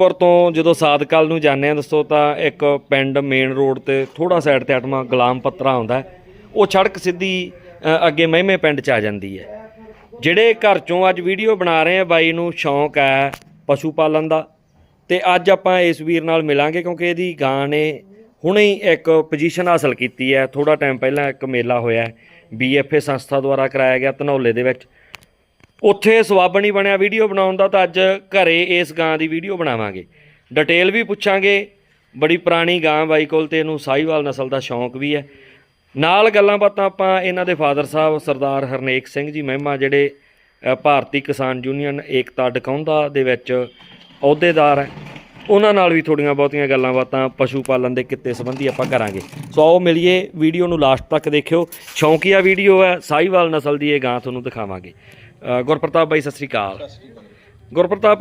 ਫਿਰੋਜ਼ਪੁਰ ਤੋਂ ਜਦੋਂ ਸਾਦਕਲ ਨੂੰ ਜਾਂਦੇ ਆ ਦੱਸੋ ਤਾਂ ਇੱਕ ਪਿੰਡ ਮੇਨ ਰੋਡ ਤੇ ਥੋੜਾ ਸਾਈਡ ਤੇ ਆਟਮਾ ਗੁਲਾਮ ਪੱਤਰਾ ਆਉਂਦਾ ਉਹ ਸੜਕ ਸਿੱਧੀ ਅੱਗੇ ਮਹਿਮੇ ਪਿੰਡ ਚ ਆ ਜਾਂਦੀ ਹੈ। ਜਿਹੜੇ ਘਰ ਚੋਂ ਅੱਜ ਵੀਡੀਓ ਬਣਾ ਰਹੇ ਆ ਬਾਈ ਨੂੰ ਸ਼ੌਂਕ ਹੈ ਪਸ਼ੂ ਪਾਲਣ ਦਾ। ਤੇ ਅੱਜ ਆਪਾਂ ਇਸ ਵੀਰ ਨਾਲ ਮਿਲਾਂਗੇ ਕਿਉਂਕਿ ਇਹਦੀ ਗਾਂ ਨੇ ਹੁਣੇ ਹੀ ਇੱਕ ਪੋਜੀਸ਼ਨ ਹਾਸਲ ਕੀਤੀ ਹੈ। ਥੋੜਾ ਟਾਈਮ ਪਹਿਲਾਂ ਇੱਕ ਮੇਲਾ ਹੋਇਆ ਬੀਐਫਏ ਸੰਸਥਾ ਦੁਆਰਾ ਕਰਾਇਆ ਗਿਆ ਧਨੌਲੇ ਦੇ ਵਿੱਚ। ਉੱਥੇ ਸਵਾਬ ਨਹੀਂ ਬਣਿਆ ਵੀਡੀਓ ਬਣਾਉਣ ਦਾ, ਤਾਂ ਅੱਜ ਘਰੇ ਇਸ ਗਾਂ ਦੀ ਵੀਡੀਓ ਬਣਾਵਾਂਗੇ। ਡਿਟੇਲ ਵੀ ਪੁੱਛਾਂਗੇ। ਬੜੀ ਪੁਰਾਣੀ ਗਾਂ ਬਾਈ ਕੋਲ ਤੇ ਇਹਨੂੰ ਸਾਈਵਾਲ ਨਸਲ ਦਾ ਸ਼ੌਂਕ ਵੀ ਹੈ। ਨਾਲ ਗੱਲਾਂ ਬਾਤਾਂ ਆਪਾਂ ਇਹਨਾਂ ਦੇ ਫਾਦਰ ਸਾਹਿਬ ਸਰਦਾਰ ਹਰਨੇਕ ਸਿੰਘ ਜੀ ਮਹਿਮਾ, ਜਿਹੜੇ ਭਾਰਤੀ ਕਿਸਾਨ ਯੂਨੀਅਨ ਏਕਤਾ ਡਕਾਉਂਦਾ ਦੇ ਵਿੱਚ ਅਹੁਦੇਦਾਰ ਹੈ। ਉਹਨਾਂ ਨਾਲ ਵੀ ਥੋੜੀਆਂ ਬਹੁਤੀਆਂ ਗੱਲਾਂ ਬਾਤਾਂ ਪਸ਼ੂ ਪਾਲਣ ਦੇ ਕਿੱਤੇ ਸੰਬੰਧੀ ਆਪਾਂ ਕਰਾਂਗੇ। ਸੋ ਆਓ ਮਿਲੀਏ ਵੀਡੀਓ ਨੂੰ ਲਾਸਟ ਤੱਕ ਦੇਖਿਓ। ਸ਼ੌਂਕੀਆ ਵੀਡੀਓ ਹੈ, ਸਾਹੀਵਾਲ ਨਸਲ ਦੀ ਇਹ ਗਾਂ ਤੁਹਾਨੂੰ ਦਿਖਾਵਾਂਗੇ। ਗੁਰਪ੍ਰਤਾਪ ਬਾਈ ਸਤਿ ਸ੍ਰੀ ਅਕਾਲ। ਗੁਰਪ੍ਰਤਾਪ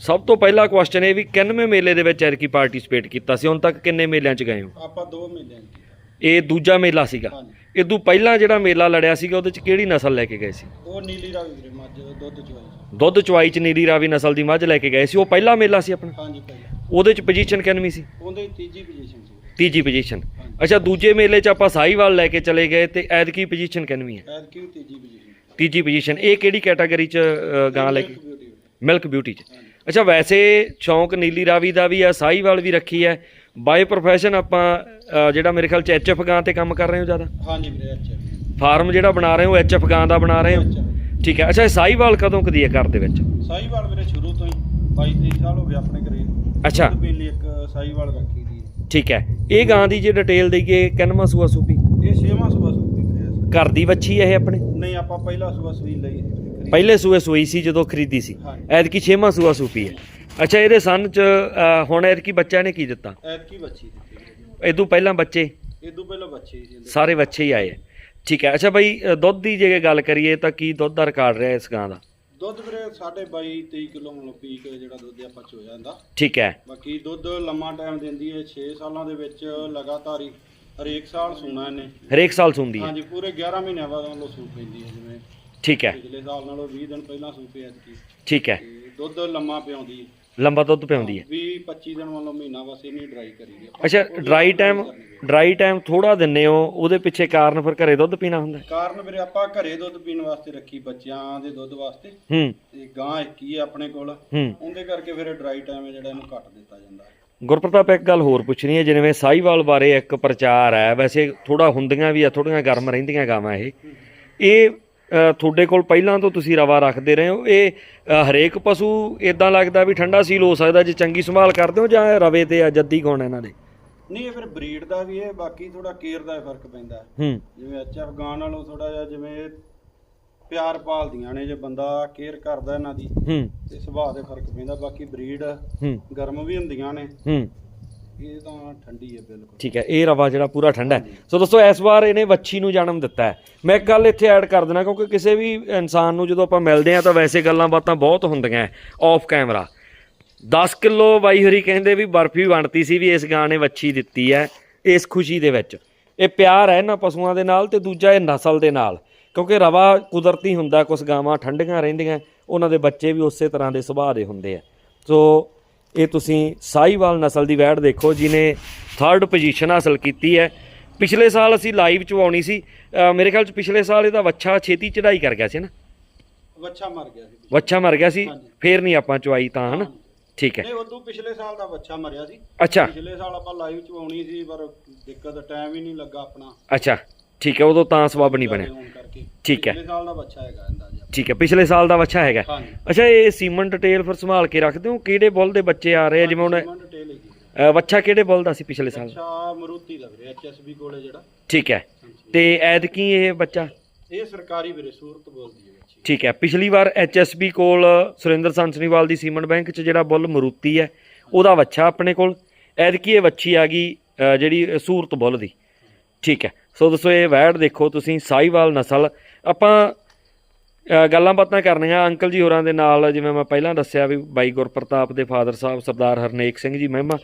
ਸਭ ਤੋਂ ਪਹਿਲਾ ਕੁਐਸਚਨ ਇਹ ਵੀ ਕਿੰਨਵੇਂ ਮੇਲੇ ਦੇ ਵਿੱਚ ਐਰਕੀ ਪਾਰਟਿਸਿਪੇਟ ਕੀਤਾ ਸੀ? ਹੁਣ ਤੱਕ ਕਿੰਨੇ ਮੇਲਿਆਂ 'ਚ ਗਏ ਹੋ? ਆਪਾਂ ਦੋ ਮਹੀਨੇ ਦੀ ਇਹ ਦੂਜਾ ਮੇਲਾ ਸੀਗਾ। ਹਾਂਜੀ। ਇਦੋਂ ਪਹਿਲਾਂ ਜਿਹੜਾ ਮੇਲਾ ਲੜਿਆ ਸੀਗਾ ਉਹਦੇ 'ਚ ਕਿਹੜੀ ਨਸਲ ਲੈ ਕੇ ਗਏ ਸੀ? ਉਹ ਨੀਲੀ ਰਾਵੀ ਵੀਰੇ ਮੱਝ ਦੁੱਧ ਚਵਾਈ। ਦੁੱਧ ਚਵਾਈ 'ਚ ਨੀਲੀ ਰਾਵੀ ਨਸਲ ਦੀ ਮੱਝ ਲੈ ਕੇ ਗਏ ਸੀ। ਉਹ ਪਹਿਲਾ ਮੇਲਾ ਸੀ ਆਪਣਾ? ਹਾਂਜੀ ਪਹਿਲਾਂ। ਉਹਦੇ 'ਚ ਪੋਜੀਸ਼ਨ ਕਿੰਨਵੀਂ ਸੀ? ਉਹਦੇ ਤੀਜੀ ਪੋਜੀਸ਼ਨ ਸੀ। ਤੀਜੀ ਪੋਜੀਸ਼ਨ ਅੱਛਾ ਦੂਜੇ ਮੇਲੇ 'ਚ ਆਪਾਂ ਸਾਹੀਵਾਲ ਲੈ ਕੇ ਚਲੇ ਗਏ ਤੇ ਐਤਕੀ ਪੋਜੀਸ਼ਨ ਕਿੰਨਵੀਂ ਹੈ? ਐਤਕੀ ਤੀਜੀ ਪੋਜੀਸ਼ਨ ਤੀਜੀ ਪੋਜੀਸ਼ਨ ਇਹ ਕਿਹੜੀ ਕੈਟਾਗਰੀ 'ਚ ਅ, ਗਾਂ ਲੈ ਕੇ? ਮਿਲਕ ਬਿਊਟੀ 'ਚ। ਅੱਛਾ ਵੈਸੇ ਸ਼ੌਂਕ ਨੀਲੀ ਰਾਵੀ ਦਾ ਵੀ ਆ ਸਾਹੀਵਾਲ ਵੀ ਰੱਖੀ ਹੈ। ਬਾਈ ਪ੍ਰੋਫੈਸ਼ਨ ਆਪਾਂ ਅ, ਜਿਹੜਾ ਮੇਰੇ ਖਿਆਲ ਚ ਐਚਐਫ ਗਾਂ ਤੇ ਕੰਮ ਕਰ ਰਹੇ ਹੋ ਜ਼ਿਆਦਾ? ਹਾਂਜੀ ਵੀਰੇ ਅੱਛਾ ਫਾਰਮ ਜਿਹੜਾ ਬਣਾ ਰਹੇ ਹੋ ਐਚਐਫ ਗਾਂ ਦਾ ਬਣਾ ਰਹੇ ਹੋ? ਠੀਕ ਹੈ। ਅੱਛਾ ਇਹ ਸਾਹੀਵਾਲ ਕਦੋਂ ਕਦੀ ਹੈ ਘਰ ਦੇ ਵਿੱਚ? ਸਾਈਵਾਲ ਵੀਰੇ ਸ਼ੁਰੂ ਤੋਂ ਹੀ 22 23 ਸਾਲ ਹੋ ਗਏ ਆਪਣੇ ਘਰੇ। ਅੱਛਾ। ਦੁੱਧ ਪੀਣ ਲਈ ਇੱਕ ਸਾਈਵਾਲ ਰੱਖੀ ਦੀ। ਠੀਕ ਹੈ। ਇਹ ਗਾਂ ਦੀ ਜੇ ਡਿਟੇਲ ਦਈਏ ਕਿੰਨਵਾਂ ਸੂਆ ਸੂਪੀ? ਇਹ ਛੇਵਾਂ ਸੂਆ ਸੂਪੀ। ਵੀਰੇ ਇਸ। ਘਰ ਦੀ ਵੱਛੀ ਹੈ ਇਹ ਆਪਣੇ? ਨਹੀਂ ਆਪਾਂ ਪਹਿਲਾ ਸੂਆ ਸੂਈ ਲਈ। ਪਹਿਲੇ ਸੂਏ ਸੂਈ ਸੀ ਜਦੋਂ ਖਰੀਦੀ ਸੀ। ਐਤਕੀ ਛੇਵਾਂ ਸੂਆ ਸੂਪੀ ਹੈ ਅੱਛਾ ਇਹਦੇ ਸੰਨ ਚ ਅ, ਹੁਣ ਐਤਕੀ ਬੱਚਾ ਨੇ ਕੀ ਦਿੱਤਾ? ਐਤਕੀ ਬੱਚੀ ਦਿੱਤੀ। ਇਦੋਂ ਪਹਿਲਾਂ ਬੱਚੇ? ਇਹ ਤੋਂ ਪਹਿਲਾਂ ਬੱਚੇ ਸੀ ਇਹਦੇ। ਸਾਰੇ ਬੱਚੇ ਹੀ ਆਏ ਹੈ ਠੀਕ ਹੈ। ਅੱਛਾ ਬਾਈ ਅ, ਦੁੱਧ ਦੀ ਜੇ ਗੱਲ ਕਰੀਏ ਤਾਂ ਕੀ ਦੁੱਧ ਦਾ ਰਿਕਾਰਡ ਰਿਹਾ ਇਸ ਗਾਂ ਦਾ? ਦੁੱਧ ਵੀਰੇ ਸਾਡੇ 22 23 ਕਿਲੋ ਹੁਣ ਪੀਕ ਜਿਹੜਾ ਦੁੱਧ ਆਪਾਂ ਚੋ ਜਾਂਦਾ ਠੀਕ ਹੈ। ਬਾਕੀ ਦੁੱਧ ਲੰਮਾ ਟਾਈਮ ਦਿੰਦੀ ਹੈ 6 ਸਾਲਾਂ ਦੇ ਵਿੱਚ ਲਗਾਤਾਰ ਹੀ ਹਰੇਕ ਸਾਲ ਸੂਣਾ ਇਹਨੇ। ਹਰੇਕ ਸਾਲ ਸੁੰਦੀ ਹੈ। ਹਾਂਜੀ ਪੂਰੇ 11 ਮਹੀਨਿਆਂ ਬਾਅਦ ਉਹਨੂੰ ਸੂ ਪੈਂਦੀ ਹੈ ਜਿਵੇਂ ਠੀਕ ਹੈ। ਪਿਛਲੇ ਸਾਲ ਨਾਲੋਂ 20 ਦਿਨ ਪਹਿਲਾਂ ਸੂ ਪਿਆ ਸੀ ਠੀਕ ਹੈ। ਤੇ ਦੁੱਧ ਲੰਮਾ ਪਿਆਉਂਦੀ ਹੈ। ਲੰਬਾ ਦੁੱਧ ਪਿਆਉਂਦੀ ਹੈ। 20 25 ਦਿਨ ਵੱਲੋਂ ਮਹੀਨਾ ਬਸ ਇਹਨੀ ਡਰਾਈ ਕਰੀ ਦੀ ਅੱਛਾ ਡਰਾਈ ਟਾਈਮ ਡਰਾਈ ਟਾਈਮ ਥੋੜਾ ਦਿੰਨੇ ਹੋ ਉਹਦੇ ਪਿੱਛੇ ਕਾਰਨ ਫਿਰ ਘਰੇ ਦੁੱਧ ਪੀਣਾ ਹੁੰਦਾ ਹੈ? ਕਾਰਨ ਵੀਰੇ ਆਪਾਂ ਘਰੇ ਦੁੱਧ ਪੀਣ ਵਾਸਤੇ ਰੱਖੀ ਬੱਚਿਆਂ ਦੇ ਦੁੱਧ ਵਾਸਤੇ। ਹੂੰ। ਤੇ ਗਾਂ ਇੱਕ ਹੀ ਹੈ ਆਪਣੇ ਕੋਲ। ਹੂੰ। ਉਹਦੇ ਕਰਕੇ ਫਿਰ ਡਰਾਈ ਟਾਈਮ ਹੈ ਜਿਹੜਾ ਇਹਨੂੰ ਘੱਟ ਦਿੱਤਾ ਜਾਂਦਾ ਹੈ। ਗੁਰਪ੍ਰਤਾਪ ਇੱਕ ਗੱਲ ਹੋਰ ਪੁੱਛਣੀ ਹੈ ਜਿਵੇਂ ਸਾਹੀਵਾਲ ਬਾਰੇ ਇੱਕ ਪ੍ਰਚਾਰ ਹੈ ਵੈਸੇ ਥੋੜਾ ਹੁੰਦੀਆਂ ਵੀ ਆ ਥੋੜੀਆਂ ਗਰਮ ਰਹਿੰਦੀਆਂ ਗਾਵਾਂ ਇਹ। ਇਹ ਤੁਹਾਡੇ ਕੋਲ ਪਹਿਲਾਂ ਤੋਂ ਤੁਸੀਂ ਰਵਾ ਰੱਖਦੇ ਰਹੇ ਹੋ ਇਹ ਹਰੇਕ ਪਸ਼ੂ ਇਦਾਂ ਲੱਗਦਾ ਵੀ ਠੰਡਾ ਸੀਲ ਹੋ ਸਕਦਾ ਜੇ ਚੰਗੀ ਸੰਭਾਲ ਕਰਦੇ ਹੋ ਜਾਂ ਇਹ ਰਵੇ ਤੇ ਆ ਜੱਦੀ ਕੌਣ ਇਹਨਾਂ ਦੇ? ਨਹੀਂ ਇਹ ਫਿਰ ਬਰੀਡ ਦਾ ਵੀ ਹੈ ਬਾਕੀ ਥੋੜਾ ਕੇਅਰ ਦਾ ਫ਼ਰਕ ਪੈਂਦਾ। ਹੈ। ਜਿਵੇਂ ਐਚਐਫ ਗਾਂ ਨਾਲੋਂ ਥੋੜਾ ਜਿਹਾ ਜਿਵੇਂ ਇਹ ਪਿਆਰ ਪਾਲਦੀਆਂ ਨੇ ਜੇ ਬੰਦਾ ਕੇਅਰ ਕਰਦਾ ਇਹਨਾਂ ਦੀ ਹੂੰ। ਤੇ ਸੁਭਾਅ ਦੇ ਫ਼ਰਕ ਪੈਂਦਾ ਬਾਕੀ ਬਰੀਡ ਹੂੰ। ਗਰਮ ਵੀ ਹੁੰਦੀਆਂ ਨੇ। ਹੂੰ। ਇਹ ਤਾਂ ਠੰਡੀ ਹੈ ਬਿਲਕੁਲ। ਠੀਕ ਹੈ ਇਹ ਰਵਾ ਜਿਹੜਾ ਪੂਰਾ ਠੰਡਾ ਹੈ। ਸੋ ਦੋਸਤੋ ਇਸ ਵਾਰ ਇਹਨੇ ਵੱਛੀ ਨੂੰ ਜਨਮ ਦਿੱਤਾ ਹੈ। ਮੈਂ ਇੱਕ ਗੱਲ ਇੱਥੇ ਐਡ ਕਰ ਦੇਣਾ ਕਿਉਂਕਿ ਕਿਸੇ ਵੀ ਇਨਸਾਨ ਨੂੰ ਜਦੋਂ ਆਪਾਂ ਮਿਲਦੇ ਆ ਤਾਂ ਵੈਸੇ ਗੱਲਾਂ ਬਾਤਾਂ ਬਹੁਤ ਹੁੰਦੀਆਂ ਆਫ ਕੈਮਰਾ 10 ਕਿਲੋ ਬਾਈ ਹਰੀ ਕਹਿੰਦੇ ਵੀ ਬਰਫੀ ਵੰਡਤੀ ਸੀ ਵੀ ਇਸ ਗਾਂ ਨੇ ਵੱਛੀ ਦਿੱਤੀ ਹੈ ਇਸ ਖੁਸ਼ੀ ਦੇ ਵਿੱਚ। ਇਹ ਪਿਆਰ ਹੈ ਇਹਨਾਂ ਪਸ਼ੂਆਂ ਦੇ ਨਾਲ ਤੇ ਦੂਜਾ ਇਹ ਨਸਲ ਦੇ ਨਾਲ। ਕਿਉਂਕਿ ਰਵਾ ਕੁਦਰਤੀ ਹੁੰਦਾ ਕੁਝ ਗਾਵਾਂ ਠੰਡੀਆਂ ਰਹਿੰਦੀਆਂ ਉਹਨਾਂ ਦੇ ਬੱਚੇ ਵੀ ਉਸੇ ਤਰ੍ਹਾਂ ਦੇ ਸੁਭਾਅ ਦੇ ਹੁੰਦੇ ਆ। ਸੋ ਇਹ ਤੁਸੀਂ ਸਾਹੀਵਾਲ ਨਸਲ ਦੀ ਵੈੜ ਦੇਖੋ ਜਿਨੇ ਥਰਡ ਪੋਜੀਸ਼ਨ ਹਾਸਲ ਕੀਤੀ ਹੈ। ਪਿਛਲੇ ਸਾਲ ਅਸੀਂ ਲਾਈਵ ਚ ਆਉਣੀ ਸੀ। ਮੇਰੇ ਖਿਆਲ ਚ ਪਿਛਲੇ ਸਾਲ ਇਹਦਾ ਵੱਛਾ ਛੇਤੀ ਚੜਾਈ ਕਰ ਗਿਆ ਸੀ ਨਾ? ਬੱਚਾ ਮਰ ਗਿਆ ਸੀ। ਵੱਛਾ ਮਰ ਗਿਆ ਸੀ। ਫੇਰ ਨਹੀਂ ਆਪਾਂ ਚਵਾਈ ਤਾਂ ਹਨਾ? ਠੀਕ ਹੈ। ਨਹੀਂ ਉਦੋਂ ਪਿਛਲੇ ਸਾਲ ਦਾ ਬੱਚਾ ਮਰਿਆ ਸੀ। ਅੱਛਾ। ਪਿਛਲੇ ਸਾਲ ਆਪਾਂ ਲਾਈਵ ਚ ਆਉਣੀ ਸੀ ਪਰ ਦਿੱਕਤ ਟਾਈਮ ਹੀ ਨਹੀਂ ਲੱਗਾ ਆਪਣਾ। ਅੱਛਾ। ਠੀਕ ਹੈ ਉਦੋਂ ਤਾਂ ਸਬਬ ਨਹੀਂ ਬਣਿਆ। ਠੀਕ ਹੈ। ਪਿਛਲੇ ਸਾਲ ਦਾ ਬੱਚਾ ਹੈਗਾ ਇਹਦਾ ਜੀ ਠੀਕ ਹੈ ਪਿਛਲੇ ਸਾਲ ਦਾ ਵੱਛਾ ਹੈਗਾ। ਅੱਛਾ ਇਹ ਸੀਮਨ ਡਿਟੇਲ ਫਿਰ ਸੰਭਾਲ ਕੇ ਰੱਖਦੇ ਹੋ? ਕਿਹੜੇ ਬੁੱਲ ਦੇ ਬੱਚੇ ਆ ਰਹੇ ਆ ਜਿਵੇਂ ਹੁਣ ਵੱਛਾ ਕਿਹੜੇ ਬੁੱਲ ਦਾ ਸੀ ਪਿਛਲੇ ਸਾਲ? ਅੱਛਾ ਮਰੂਤੀ ਦਾ ਵੀਰੇ ਐਚਐਸਬੀ ਕੋਲੇ ਜਿਹੜਾ। ਠੀਕ ਹੈ। ਤੇ ਐਤਕੀ ਇਹ ਬੱਚਾ? ਇਹ ਸਰਕਾਰੀ ਵੀਰੇ ਸੂਰਤ ਬੋਲਦੀ ਹੈ ਬੱਚੀ। ਠੀਕ ਹੈ। ਪਿਛਲੀ ਵਾਰ ਐਚਐਸਬੀ ਕੋਲ ਸੁਰਿੰਦਰ ਸੰਸਨੀਵਾਲ ਦੀ ਸੀਮਨ ਬੈਂਕ 'ਚ ਜਿਹੜਾ ਬੁੱਲ ਮਰੂਤੀ ਹੈ ਉਹਦਾ ਵੱਛਾ ਆਪਣੇ ਕੋਲ। ਐਤਕੀ ਇਹ ਵੱਛੀ ਆ ਗਈ ਜਿਹੜੀ ਸੂਰਤ ਬੁੱਲ ਦੀ। ਠੀਕ ਹੈ। ਸੋ ਦੋਸਤੋ, ਇਹ ਵੈੜ ਦੇਖੋ ਤੁਸੀਂ, ਸਾਈਵਾਲ ਨਸਲ। ਆਪਾਂ ਗੱਲਾਂ ਬਾਤਾਂ ਕਰਨੀਆਂ ਅੰਕਲ ਜੀ ਹੋਰਾਂ ਦੇ ਨਾਲ, ਜਿਵੇਂ ਮੈਂ ਪਹਿਲਾਂ ਦੱਸਿਆ ਵੀ ਬਾਈ ਗੁਰਪ੍ਰਤਾਪ ਦੇ ਫਾਦਰ ਸਾਹਿਬ, ਸਰਦਾਰ ਹਰਨੇਕ ਸਿੰਘ ਜੀ ਮਹਿਮਾ।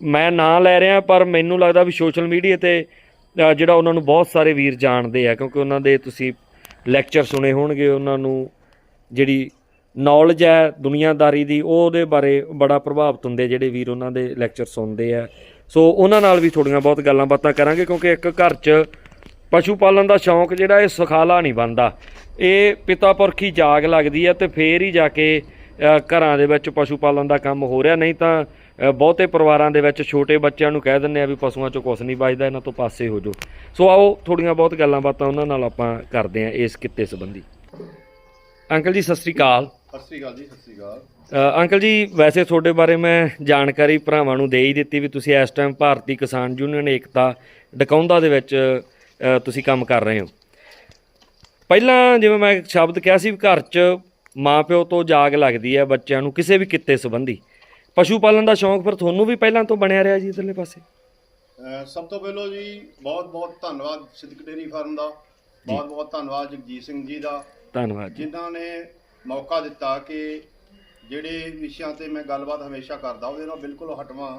ਮੈਂ ਨਾਂ ਲੈ ਰਿਹਾ, ਪਰ ਮੈਨੂੰ ਲੱਗਦਾ ਵੀ ਸੋਸ਼ਲ ਮੀਡੀਆ ਤੇ ਜਿਹੜਾ ਉਹਨਾਂ ਨੂੰ ਬਹੁਤ ਸਾਰੇ ਵੀਰ ਜਾਣਦੇ ਆ, ਕਿਉਂਕਿ ਉਹਨਾਂ ਦੇ ਤੁਸੀਂ ਲੈਕਚਰ ਸੁਣੇ ਹੋਣਗੇ, ਉਹਨਾਂ ਨੂੰ ਜਿਹੜੀ ਨੌਲੇਜ ਹੈ ਦੁਨੀਆਦਾਰੀ ਦੀ, ਉਹਦੇ ਬਾਰੇ ਬੜਾ ਪ੍ਰਭਾਵਿਤ ਹੁੰਦੇ ਜਿਹੜੇ ਵੀਰ ਉਹਨਾਂ ਦੇ ਲੈਕਚਰ ਸੁਣਦੇ ਆ। ਸੋ ਉਹਨਾਂ ਨਾਲ ਵੀ ਥੋੜੀਆਂ ਬਹੁਤ ਗੱਲਾਂ ਬਾਤਾਂ ਕਰਾਂਗੇ, ਕਿਉਂਕਿ ਇੱਕ ਘਰ 'ਚ ਪਸ਼ੂ ਪਾਲਣ ਦਾ ਸ਼ੌਂਕ ਜਿਹੜਾ ਇਹ ਸੁਖਾਲਾ ਨਹੀਂ ਬਣਦਾ। ਇਹ ਪਿਤਾ ਪੁਰਖੀ ਜਾਗ ਲੱਗਦੀ ਹੈ ਤੇ ਫੇਰ ਹੀ ਜਾ ਕੇ ਘਰਾਂ ਦੇ ਵਿੱਚ ਪਸ਼ੂ ਪਾਲਣ ਦਾ ਕੰਮ ਹੋ ਰਿਹਾ। ਨਹੀਂ ਤਾਂ ਬਹੁਤੇ ਪਰਿਵਾਰਾਂ ਦੇ ਵਿੱਚ ਛੋਟੇ ਬੱਚਿਆਂ ਨੂੰ ਕਹਿ ਦਿੰਦੇ ਆ ਵੀ ਪਸ਼ੂਆਂ 'ਚੋਂ ਕੁਝ ਨਹੀਂ ਬਚਦਾ, ਇਹਨਾਂ ਤੋਂ ਪਾਸੇ ਹੋ ਜਾਓ। ਸੋ ਆਓ, ਥੋੜੀਆਂ ਬਹੁਤ ਗੱਲਾਂ ਬਾਤਾਂ ਉਹਨਾਂ ਨਾਲ ਆਪਾਂ ਕਰਦੇ ਹਾਂ ਇਸ ਕਿੱਤੇ ਸੰਬੰਧੀ। ਅੰਕਲ ਜੀ, ਸਤਿ ਸ੍ਰੀ ਅਕਾਲ। ਸਤਿ ਸ੍ਰੀ ਅਕਾਲ ਜੀ ਸਤਿ ਸ੍ਰੀ ਅਕਾਲ। ਅੰਕਲ ਜੀ ਵੈਸੇ ਤੁਹਾਡੇ ਬਾਰੇ ਮੈਂ ਜਾਣਕਾਰੀ ਭਰਾਵਾਂ ਨੂੰ ਦੇ ਹੀ ਦਿੱਤੀ ਵੀ ਤੁਸੀਂ ਇਸ ਟਾਈਮ ਭਾਰਤੀ ਕਿਸਾਨ ਯੂਨੀਅਨ ਏਕਤਾ ਡਕੌਂਦਾ ਦੇ ਵਿੱਚ ਤੁਸੀਂ ਕੰਮ ਕਰ ਰਹੇ ਹੋ। ਪਹਿਲਾਂ ਜਿਵੇਂ ਮੈਂ ਇੱਕ ਸ਼ਬਦ ਕਿਹਾ ਸੀ ਘਰ 'ਚ ਮਾਪਿਓ ਤੋਂ ਜਾਗ ਲੱਗਦੀ ਹੈ ਬੱਚਿਆਂ ਨੂੰ ਕਿਸੇ ਵੀ ਕਿੱਤੇ ਸੰਬੰਧੀ। ਪਸ਼ੂ ਪਾਲਣ ਦਾ ਸ਼ੌਂਕ ਫਿਰ ਤੁਹਾਨੂੰ ਵੀ ਪਹਿਲਾਂ ਤੋਂ ਬਣਿਆ ਰਿਹਾ ਜੀ ਇਧਰਲੇ ਪਾਸੇ? ਸਭ ਤੋਂ ਪਹਿਲਾਂ ਜੀ ਬਹੁਤ ਬਹੁਤ ਧੰਨਵਾਦ ਸਿੱਧਕ ਡੇਰੀ ਫਾਰਮ ਦਾ। ਬਹੁਤ ਬਹੁਤ ਧੰਨਵਾਦ ਜਗਜੀਤ ਸਿੰਘ ਜੀ ਦਾ। ਧੰਨਵਾਦ ਜਿਨ੍ਹਾਂ ਨੇ ਮੌਕਾ ਦਿੱਤਾ ਕਿ ਜਿਹੜੇ ਵਿਸ਼ਿਆਂ ਤੇ ਮੈਂ ਗੱਲਬਾਤ ਹਮੇਸ਼ਾ ਕਰਦਾ ਉਹਦੇ ਨਾਲ ਬਿਲਕੁਲ ਹਟਵਾਂ।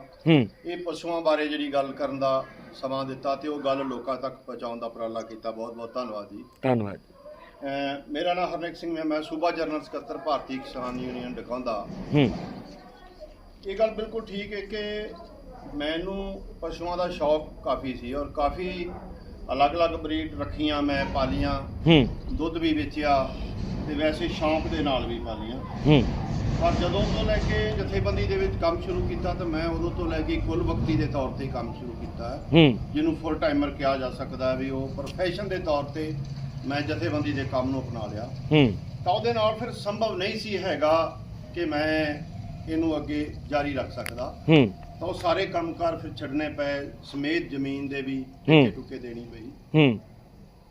ਇਹ ਪਸ਼ੂਆਂ ਬਾਰੇ ਜਿਹੜੀ ਗੱਲ ਕਰਨ ਦਾ ਸਮਾਂ ਦਿੱਤਾ ਤੇ ਉਹ ਗੱਲ ਲੋਕਾਂ ਤੱਕ ਪਹੁੰਚਾਉਣ ਦਾ ਉਪਰਾਲਾ ਕੀਤਾ। ਬਹੁਤ ਬਹੁਤ ਧੰਨਵਾਦ ਜੀ। ਧੰਨਵਾਦ ਮੇਰਾ ਨਾਮ ਹਰਨੇਕ ਸਿੰਘ ਹੈ। ਮੈਂ ਸੂਬਾ ਜਨਰਲ ਸਕੱਤਰ ਭਾਰਤੀ ਕਿਸਾਨ ਯੂਨੀਅਨ ਡਕਾਉਂਦਾ ਇਹ ਗੱਲ ਬਿਲਕੁਲ ਠੀਕ ਹੈ ਕਿ ਮੈਨੂੰ ਪਸ਼ੂਆਂ ਦਾ ਸ਼ੌਕ ਕਾਫੀ ਸੀ ਔਰ ਕਾਫੀ ਅਲੱਗ-ਅਲੱਗ ਬਰੀਡ ਰੱਖੀਆਂ ਮੈਂ ਪਾਲੀਆਂ। ਹੂੰ। ਦੁੱਧ ਵੀ ਵੇਚਿਆ। ਤੇ ਵੈਸੇ ਸ਼ੌਂਕ ਦੇ ਨਾਲ ਵੀ ਪਾਲੀਆਂ ਹੂੰ। ਪਰ ਜਦੋਂ ਤੋਂ ਲੈ ਕੇ ਜਥੇਬੰਦੀ ਦੇ ਵਿੱਚ ਕੰਮ ਸ਼ੁਰੂ ਕੀਤਾ ਤਾਂ ਮੈਂ ਉਦੋਂ ਤੋਂ ਲੈ ਕੇ ਕੁੱਲ ਵਕਤੀ ਦੇ ਤੌਰ ਤੇ ਕੰਮ ਸ਼ੁਰੂ ਕੀਤਾ ਹੈ। ਹੂੰ। ਜਿਹਨੂੰ ਫੁੱਲ ਟਾਈਮਰ ਕਿਹਾ ਜਾ ਸਕਦਾ ਹੈ ਵੀ ਉਹ ਪ੍ਰੋਫੈਸ਼ਨ ਦੇ ਤੌਰ ਤੇ ਮੈਂ ਜਥੇਬੰਦੀ ਦੇ ਕੰਮ ਨੂੰ ਅਪਣਾ ਲਿਆ। ਹੂੰ। ਤਾਂ ਉਹਦੇ ਨਾਲ ਫਿਰ ਸੰਭਵ ਨਹੀਂ ਸੀ ਹੈਗਾ ਕਿ ਮੈਂ ਇਹਨੂੰ ਅੱਗੇ ਜਾਰੀ ਰੱਖ ਸਕਦਾ। ਹੂੰ। ਤਾਂ ਉਹ ਸਾਰੇ ਕੰਮਕਾਰ ਫਿਰ ਛੱਡਨੇ ਪਏ ਸਮੇਤ ਜ਼ਮੀਨ ਦੇ ਵੀ। ਟੁਕੇ ਟੁਕੇ ਦੇਣੀ ਪਈ। ਹੂੰ।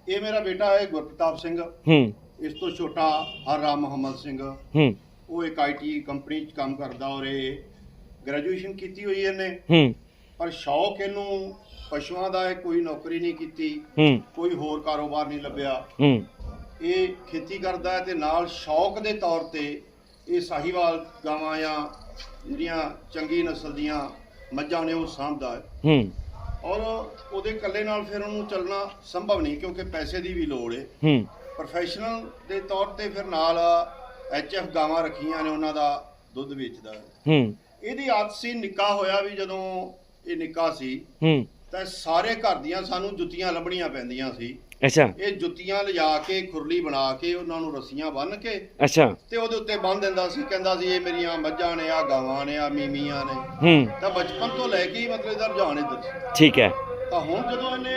ਇਹ ਮੇਰਾ ਬੇਟਾ ਹੈ ਗੁਰਪ੍ਰਤਾਪ ਸਿੰਘ। ਹੂੰ। ਇਸ ਤੋਂ ਛੋਟਾ ਹਰਰਾਮ ਮੁਹੰਮਦ ਸਿੰਘ। ਹੂੰ। ਉਹ ਇੱਕ ਆਈਟੀ ਕੰਪਨੀ 'ਚ ਕੰਮ ਕਰਦਾ ਔਰ ਇਹ ਗ੍ਰੈਜੂਏਸ਼ਨ ਕੀਤੀ ਹੋਈ ਇਹਨੇ। ਹੂੰ। ਪਰ ਸ਼ੌਕ ਇਹਨੂੰ ਪਸ਼ੂਆਂ ਦਾ ਹੈ ਕੋਈ ਨੌਕਰੀ ਨਹੀਂ ਕੀਤੀ। ਹੂੰ। ਕੋਈ ਹੋਰ ਕਾਰੋਬਾਰ ਨਹੀਂ ਲੱਭਿਆ। ਹੂੰ। ਇਹ ਖੇਤੀ ਕਰਦਾ ਹੈ ਤੇ ਨਾਲ ਸ਼ੌਕ ਦੇ ਤੌਰ ਤੇ ਇਹ ਸਾਹੀਵਾਲ ਗਾਵਾਂ ਜਾਂ ਜਿਹੜੀਆਂ ਚੰਗੀ ਨਸਲ ਦੀਆਂ ਮੱਝਾਂ ਨੇ ਉਹ ਸਾਂਭਦਾ ਹੈ। ਹੂੰ। ਔਰ ਉਹਦੇ ਇਕੱਲੇ ਨਾਲ ਫਿਰ ਉਹਨੂੰ ਚੱਲਣਾ ਸੰਭਵ ਨਹੀਂ ਕਿਉਂਕਿ ਪੈਸੇ ਦੀ ਵੀ ਲੋੜ ਹੈ। ਹੂੰ। ਪ੍ਰੋਫੈਸ਼ਨਲ ਦੇ ਤੌਰ ਤੇ ਫਿਰ ਨਾਲ ਐਚਐਫ ਗਾਵਾਂ ਰੱਖੀਆਂ ਨੇ ਉਹਨਾਂ ਦਾ ਦੁੱਧ ਵੇਚਦਾ। ਹੈ। ਇਹਦੀ ਆਦਤ ਸੀ ਨਿੱਕਾ ਹੋਇਆ ਵੀ ਜਦੋਂ ਇਹ ਨਿੱਕਾ ਸੀ ਹੂੰ। ਤਾਂ ਸਾਰੇ ਘਰ ਦੀਆਂ ਸਾਨੂੰ ਜੁੱਤੀਆਂ ਲੱਭਣੀਆਂ ਪੈਂਦੀਆਂ ਸੀ। ਅੱਛਾ। ਇਹ ਜੁੱਤੀਆਂ ਲਿਜਾ ਕੇ ਖੁਰਲੀ ਬਣਾ ਕੇ ਉਹਨਾਂ ਨੂੰ ਰੱਸੀਆਂ ਬੰਨ੍ਹ ਕੇ ਅੱਛਾ। ਤੇ ਉਹਦੇ ਉੱਤੇ ਬੰਨ ਦਿੰਦਾ ਸੀ ਕਹਿੰਦਾ ਸੀ ਇਹ ਮੇਰੀਆਂ ਮੱਝਾਂ ਨੇ ਆ ਗਾਵਾਂ ਨੇ ਆ ਮੀਮੀਆਂ ਨੇ। ਹੂੰ। ਤਾਂ ਬਚਪਨ ਤੋਂ ਲੈ ਕੇ ਹੀ ਮਤਲਬ ਇਹਦਾ ਰੁਝਾਨ ਇੱਧਰ ਸੀ। ਠੀਕ ਹੈ। ਤਾਂ ਹੁਣ ਜਦੋਂ ਇਹਨੇ